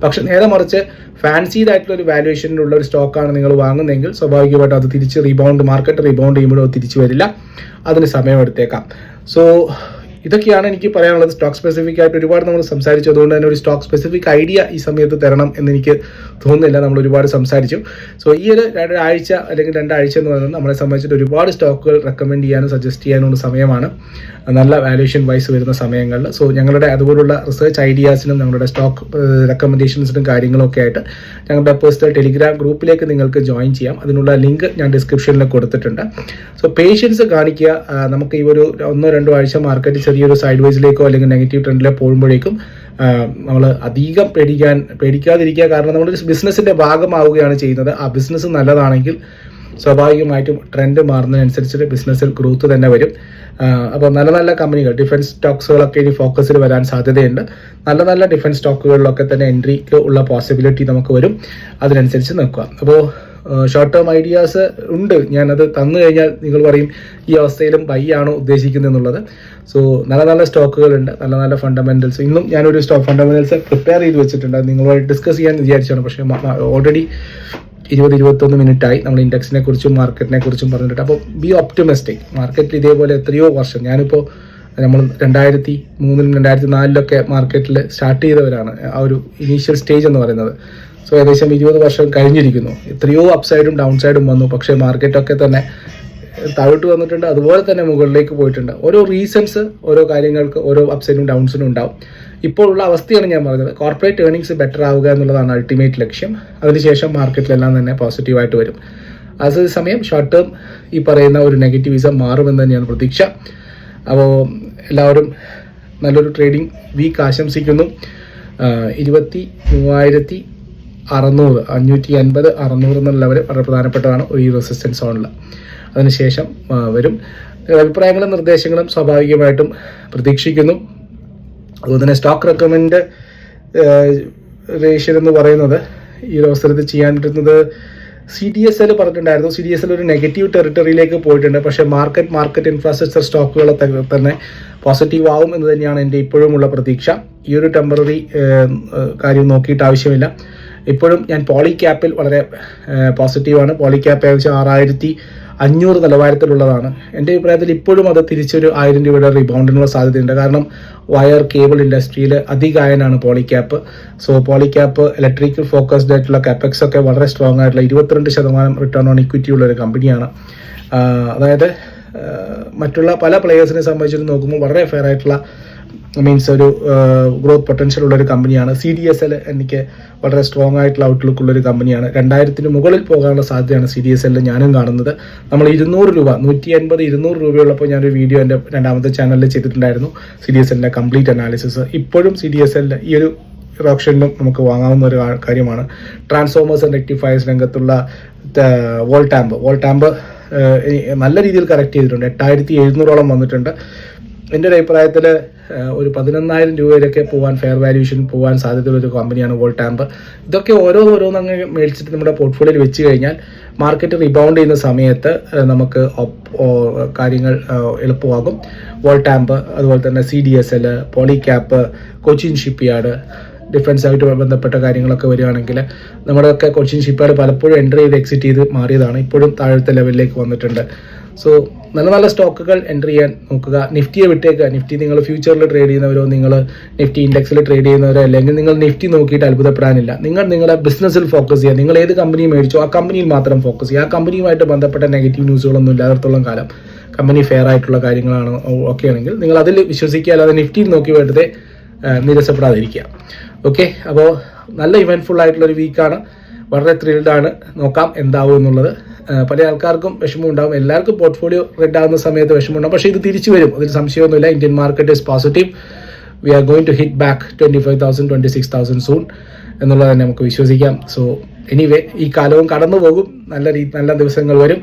പക്ഷെ നേരെ മറിച്ച് ഫാൻസീഡ് ആയിട്ടുള്ള ഒരു വാല്യൂഷനിലുള്ള ഒരു സ്റ്റോക്കാണ് നിങ്ങൾ വാങ്ങുന്നതെങ്കിൽ സ്വാഭാവികമായിട്ടും അത് തിരിച്ച് റീബൗണ്ട് മാർക്കറ്റ് റീബൗണ്ട് ചെയ്യുമ്പോഴോ തിരിച്ചു വരില്ല. അതിന് സമയമെടുത്തേക്കാം. സോ ഇതൊക്കെയാണ് എനിക്ക് പറയാനുള്ളത്. സ്റ്റോക്ക് സ്പെസിഫിക് ആയിട്ട് ഒരുപാട് നമ്മൾ സംസാരിച്ചു. അതുകൊണ്ട് തന്നെ ഒരു സ്റ്റോക്ക് സ്പെസിഫിക് ഐഡിയ ഈ സമയത്ത് തരണം എന്ന് എനിക്ക് തോന്നുന്നില്ല. നമ്മൾ ഒരുപാട് സംസാരിച്ചു. സോ ഈ ഒരു രണ്ടാഴ്ച അല്ലെങ്കിൽ രണ്ടാഴ്ച എന്ന് പറയുന്നത് നമ്മളെ സംബന്ധിച്ചിട്ട് ഒരുപാട് സ്റ്റോക്കുകൾ റെക്കമെൻഡ് ചെയ്യാനും സജസ്റ്റ് ചെയ്യാനുള്ള സമയമാണ്. നല്ല വാല്യൂഷൻ വൈസ് വരുന്ന സമയങ്ങളിൽ. സോ ഞങ്ങളുടെ അതുപോലുള്ള റിസർച്ച് ഐഡിയാസിനും ഞങ്ങളുടെ സ്റ്റോക്ക് റെക്കമെൻഡേഷൻസിനും കാര്യങ്ങളും ഒക്കെ ആയിട്ട് ഞങ്ങളുടെ പേഴ്സണൽ ടെലിഗ്രാം ഗ്രൂപ്പിലേക്ക് നിങ്ങൾക്ക് ജോയിൻ ചെയ്യാം. അതിനുള്ള ലിങ്ക് ഞാൻ ഡിസ്ക്രിപ്ഷനിൽ കൊടുത്തിട്ടുണ്ട്. സോ പേഷ്യൻസ് കാണിക്കുക. നമുക്ക് ഈ ഒരു ഒന്നോ രണ്ടോ ആഴ്ച മാർക്കറ്റ് ചെറിയൊരു സൈഡ് വൈസിലേക്കോ അല്ലെങ്കിൽ നെഗറ്റീവ് ട്രെൻഡിലോ പോകുമ്പോഴേക്കും നമ്മൾ അധികം പേടിക്കാൻ പേടിക്കാതിരിക്കുക. കാരണം നമ്മളൊരു ബിസിനസ്സിന്റെ ഭാഗമാവുകയാണ് ചെയ്യുന്നത്. ആ ബിസിനസ് നല്ലതാണെങ്കിൽ സ്വാഭാവികമായിട്ടും ട്രെൻഡ് മാറുന്നതിനനുസരിച്ച് ബിസിനസ്സിൽ ഗ്രോത്ത് തന്നെ വരും. അപ്പോൾ നല്ല നല്ല കമ്പനികൾ ഡിഫൻസ് സ്റ്റോക്സുകളൊക്കെ ഇനി ഫോക്കസിൽ വരാൻ സാധ്യതയുണ്ട്. നല്ല നല്ല ഡിഫൻസ് സ്റ്റോക്കുകളിലൊക്കെ തന്നെ എൻട്രിക്ക് ഉള്ള പോസിബിലിറ്റി നമുക്ക് വരും. അതിനനുസരിച്ച് നോക്കുക അപ്പോൾ ഷോർട്ട് ടേം ഐഡിയാസ് ഉണ്ട്. ഞാനത് തന്നു കഴിഞ്ഞാൽ നിങ്ങൾ പറയും ഈ അവസ്ഥയിലും ബൈ ആണോ ഉദ്ദേശിക്കുന്നത് എന്നുള്ളത് സോ നല്ല നല്ല സ്റ്റോക്കുകളുണ്ട്. നല്ല നല്ല ഫണ്ടമെന്റൽസ് ഇന്നും ഞാനൊരു സ്റ്റോക്ക് ഫണ്ടമെന്റൽസ് പ്രിപ്പയർ ചെയ്ത് വെച്ചിട്ടുണ്ട്. നിങ്ങളോട് ഡിസ്കസ് ചെയ്യാൻ വിചാരിച്ചാണ്. പക്ഷേ ഓൾറെഡി ഇരുപത് ഇരുപത്തൊന്ന് മിനിറ്റായി നമ്മൾ ഇൻഡെക്സിനെ കുറിച്ചും മാർക്കറ്റിനെ കുറിച്ചും പറഞ്ഞിട്ട് അപ്പോൾ ബി ഒപ്റ്റിമിസ്റ്റിക് മാർക്കറ്റിൽ ഇതേപോലെ എത്രയോ വർഷം ഞാനിപ്പോൾ നമ്മൾ രണ്ടായിരത്തി മൂന്നിലും രണ്ടായിരത്തി നാലിലൊക്കെ മാർക്കറ്റിൽ സ്റ്റാർട്ട് ചെയ്തവരാണ്. ആ ഒരു ഇനീഷ്യൽ സ്റ്റേജ് എന്ന് പറയുന്നത്. സോ ഏകദേശം ഇരുപത് വർഷം കഴിഞ്ഞിരിക്കുന്നു. എത്രയോ അപ്സൈഡും ഡൗൺ സൈഡും വന്നു. പക്ഷേ മാർക്കറ്റൊക്കെ തന്നെ താഴോട്ട് വന്നിട്ടുണ്ട്. അതുപോലെ തന്നെ മുകളിലേക്ക് പോയിട്ടുണ്ട്. ഓരോ റീസൺസ് ഓരോ കാര്യങ്ങൾക്ക് ഓരോ അപ്സൈഡും ഡൗൺസിനും ഉണ്ടാവും. ഇപ്പോഴുള്ള അവസ്ഥയാണ് ഞാൻ പറഞ്ഞത്. കോർപ്പറേറ്റ് ഏർണിങ്സ് ബെറ്റർ ആവുക എന്നുള്ളതാണ് അൾട്ടിമേറ്റ് ലക്ഷ്യം. അതിനുശേഷം മാർക്കറ്റിലെല്ലാം തന്നെ പോസിറ്റീവായിട്ട് വരും. അതേസമയം ഷോർട്ട് ടേം ഈ പറയുന്ന ഒരു നെഗറ്റീവിസം മാറുമെന്ന് തന്നെയാണ് പ്രതീക്ഷ. അപ്പോൾ എല്ലാവരും നല്ലൊരു ട്രേഡിംഗ് വീക്ക് ആശംസിക്കുന്നു. ഇരുപത്തി മൂവായിരത്തി അറുന്നൂറ് അഞ്ഞൂറ്റി അൻപത് അറുന്നൂറ് എന്നുള്ള ലെവൽ വളരെ പ്രധാനപ്പെട്ടതാണ് ഈ റെസിസ്റ്റൻസ് സോണിൽ അതിനുശേഷം വരും. അഭിപ്രായങ്ങളും നിർദ്ദേശങ്ങളും സ്വാഭാവികമായിട്ടും പ്രതീക്ഷിക്കുന്നു. അതുപോലെ തന്നെ സ്റ്റോക്ക് റെക്കമെൻഡ് റേഷ്യൻ എന്ന് പറയുന്നത് ഈ ഒരു അവസരത്തിൽ ചെയ്യാൻ പറ്റുന്നത് സി ഡി എസ് എൽ പറഞ്ഞിട്ടുണ്ടായിരുന്നു. സി ഡി എസ് എൽ ഒരു നെഗറ്റീവ് ടെറിട്ടറിയിലേക്ക് പോയിട്ടുണ്ട്. പക്ഷേ മാർക്കറ്റ് മാർക്കറ്റ് ഇൻഫ്രാസ്ട്രക്ചർ സ്റ്റോക്കുകളെ തന്നെ പോസിറ്റീവ് ആവും എന്ന് തന്നെയാണ് എന്റെ ഇപ്പോഴുമുള്ള പ്രതീക്ഷ. ഈ ഒരു ടെമ്പററി കാര്യം നോക്കിയിട്ട് ആവശ്യമില്ല. ഇപ്പോഴും ഞാൻ പോളി ക്യാപ്പിൽ വളരെ പോസിറ്റീവാണ്. പോളി ക്യാപ്പ് ഏകദേശം ആറായിരത്തി അഞ്ഞൂറ് നിലവാരത്തിലുള്ളതാണ്. എന്റെ അഭിപ്രായത്തിൽ ഇപ്പോഴും അത് തിരിച്ചൊരു ആയിരം രൂപയുടെ റിബൗണ്ടിനുള്ള സാധ്യതയുണ്ട്. കാരണം വയർ കേബിൾ ഇൻഡസ്ട്രിയിൽ അതികായനാണ് Polycab. So Polycab electrical focused ആയിട്ടുള്ള കാപ്പക്സ് ഒക്കെ വളരെ സ്ട്രോങ് ആയിട്ടുള്ള ഇരുപത്തിരണ്ട് ശതമാനം റിട്ടേൺ ഓൺ ഇക്വിറ്റി ഉള്ള ഒരു കമ്പനിയാണ് അതായത് മറ്റുള്ള പല പ്ലെയേഴ്സിനെ സംബന്ധിച്ചിട്ട് നോക്കുമ്പോൾ വളരെ ഫെയർ ആയിട്ടുള്ള മീൻസ് ഒരു ഗ്രോത്ത് പൊട്ടൻഷ്യൽ ഉള്ള ഒരു കമ്പനിയാണ് സി ഡി എസ് എൽ എനിക്ക് വളരെ സ്ട്രോങ് ആയിട്ടുള്ള ഔട്ട്ലുക്ക് ഉള്ള ഒരു കമ്പനിയാണ് രണ്ടായിരത്തിന് മുകളിൽ പോകാനുള്ള സാധ്യതയാണ് സി ഡി എസ് എല്ലിൽ ഞാനും കാണുന്നത്. നമ്മൾ ഇരുന്നൂറ് രൂപ നൂറ്റി അൻപത് ഇരുന്നൂറ് രൂപയുള്ളപ്പോൾ ഞാനൊരു വീഡിയോ എന്റെ രണ്ടാമത്തെ ചാനലിൽ ചെയ്തിട്ടുണ്ടായിരുന്നു സി ഡി എസ് എല്ലിന്റെ കംപ്ലീറ്റ് അനാലിസിസ് ഇപ്പോഴും സി ഡി എസ് എല്ലിൽ ഈ ഒരു ഓപ്ഷനിലും നമുക്ക് വാങ്ങാവുന്ന ഒരു കാര്യമാണ്. ട്രാൻസ്ഫോമേഴ്സ് ആൻഡ് റെക്ടിഫയേഴ്സ് രംഗത്തുള്ള വോൾട്ടാമ്പ് വോൾട്ടാമ്പ് നല്ല രീതിയിൽ കറക്റ്റ് ചെയ്തിട്ടുണ്ട്. എട്ടായിരത്തി എഴുന്നൂറോളം വന്നിട്ടുണ്ട്. എന്റെ ഒരു അഭിപ്രായത്തിൽ ഒരു പതിനൊന്നായിരം രൂപയിലൊക്കെ പോകാൻ ഫെയർ വാല്യൂഷൻ പോകാൻ സാധ്യതയുള്ള ഒരു കമ്പനിയാണ് വോൾട്ടാമ്പ് ഇതൊക്കെ ഓരോ അങ്ങ് മേടിച്ചിട്ട് നമ്മുടെ പോർട്ട്ഫോളിയോയിൽ വെച്ച് കഴിഞ്ഞാൽ മാർക്കറ്റ് റിബൗണ്ട് ചെയ്യുന്ന സമയത്ത് നമുക്ക് കാര്യങ്ങൾ എളുപ്പമാകും. വോൾ വോൾട്ടാമ്പ് അതുപോലെ തന്നെ C D S L Polycab Cochin shipyard defence ആയിട്ട് ബന്ധപ്പെട്ട കാര്യങ്ങളൊക്കെ വരികയാണെങ്കിൽ നമ്മുടെയൊക്കെ കൊച്ചിൻ ഷിപ്പ്യാർഡ് പലപ്പോഴും എന്റർ ചെയ്ത് എക്സിറ്റ് ചെയ്ത് മാറിയതാണ്. ഇപ്പോഴും താഴത്തെ ലെവലിലേക്ക് വന്നിട്ടുണ്ട്. സോ നല്ല നല്ല സ്റ്റോക്കുകൾ എന്റർ ചെയ്യാൻ നോക്കുക. നിഫ്റ്റിയെ വിട്ടേക്കുക നിഫ്റ്റി നിങ്ങൾ ഫ്യൂച്ചറിൽ ട്രേഡ് ചെയ്യുന്നവരോ നിങ്ങൾ നിഫ്റ്റി ഇൻഡെക്സിൽ ട്രേഡ് ചെയ്യുന്നവരോ അല്ലെങ്കിൽ നിങ്ങൾ നിഫ്റ്റി നോക്കിയിട്ട് അത്ഭുതപ്പെടാനില്ല. നിങ്ങൾ നിങ്ങളുടെ ബിസിനസ്സിൽ ഫോക്കസ് ചെയ്യുക. നിങ്ങൾ ഏത് കമ്പനി മേടിച്ചോ ആ കമ്പനിയിൽ മാത്രം ഫോക്കസ് ചെയ്യുക. ആ കമ്പനിയുമായിട്ട് ബന്ധപ്പെട്ട നെഗറ്റീവ് ന്യൂസുകളൊന്നും ഇല്ലാത്തടത്തോളം കാലം കമ്പനി ഫെയർ ആയിട്ടുള്ള കാര്യങ്ങളാണ് ഓക്കെ ആണെങ്കിൽ നിങ്ങൾ അതിൽ വിശ്വസിക്കുക. അല്ലാതെ നിഫ്റ്റിയിൽ നോക്കി വെറുതെ നിരസപ്പെടാതിരിക്കുക. ഓക്കെ അപ്പോൾ നല്ല ഇവന്റ്ഫുൾ ആയിട്ടുള്ള ഒരു വീക്കാണ് വളരെ ത്രിൽഡ് ആണ്. നോക്കാം എന്താവും എന്നുള്ളത്. പല ആൾക്കാർക്കും വിഷമം ഉണ്ടാവും. എല്ലാവർക്കും പോർട്ട്ഫോളിയോ റെഡ് ആവുന്ന സമയത്ത് വിഷമം ഉണ്ടാവും. പക്ഷേ ഇത് തിരിച്ചു വരും. അതിൽ സംശയമൊന്നുമില്ല. Indian market is positive we are going to hit back twenty five thousand twenty six thousand soon എന്നുള്ളത് തന്നെ നമുക്ക് വിശ്വസിക്കാം. സോ എനിവേ ഈ കാലവും കടന്നു പോകും നല്ല രീതി നല്ല ദിവസങ്ങൾ വരും.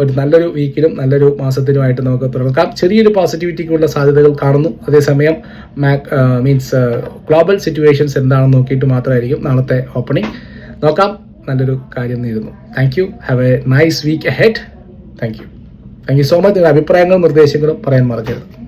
ഒരു നല്ലൊരു വീക്കിലും നല്ലൊരു മാസത്തിനുമായിട്ട് നമുക്ക് തുറക്കാം. ചെറിയൊരു പോസിറ്റിവിറ്റിക്കുള്ള സാധ്യതകൾ കാണുന്നു. അതേസമയം മാക് മീൻസ് ഗ്ലോബൽ സിറ്റുവേഷൻസ് എന്താണെന്ന് നോക്കിയിട്ട് മാത്രമായിരിക്കും നാളത്തെ ഓപ്പണിംഗ് നോക്കാം. നല്ലൊരു കാര്യം നേരുന്നു. Thank you have a nice week ahead thank you thank you so much നിങ്ങളുടെ അഭിപ്രായങ്ങളും നിർദ്ദേശങ്ങളും പറയാൻ മറക്കരുത്.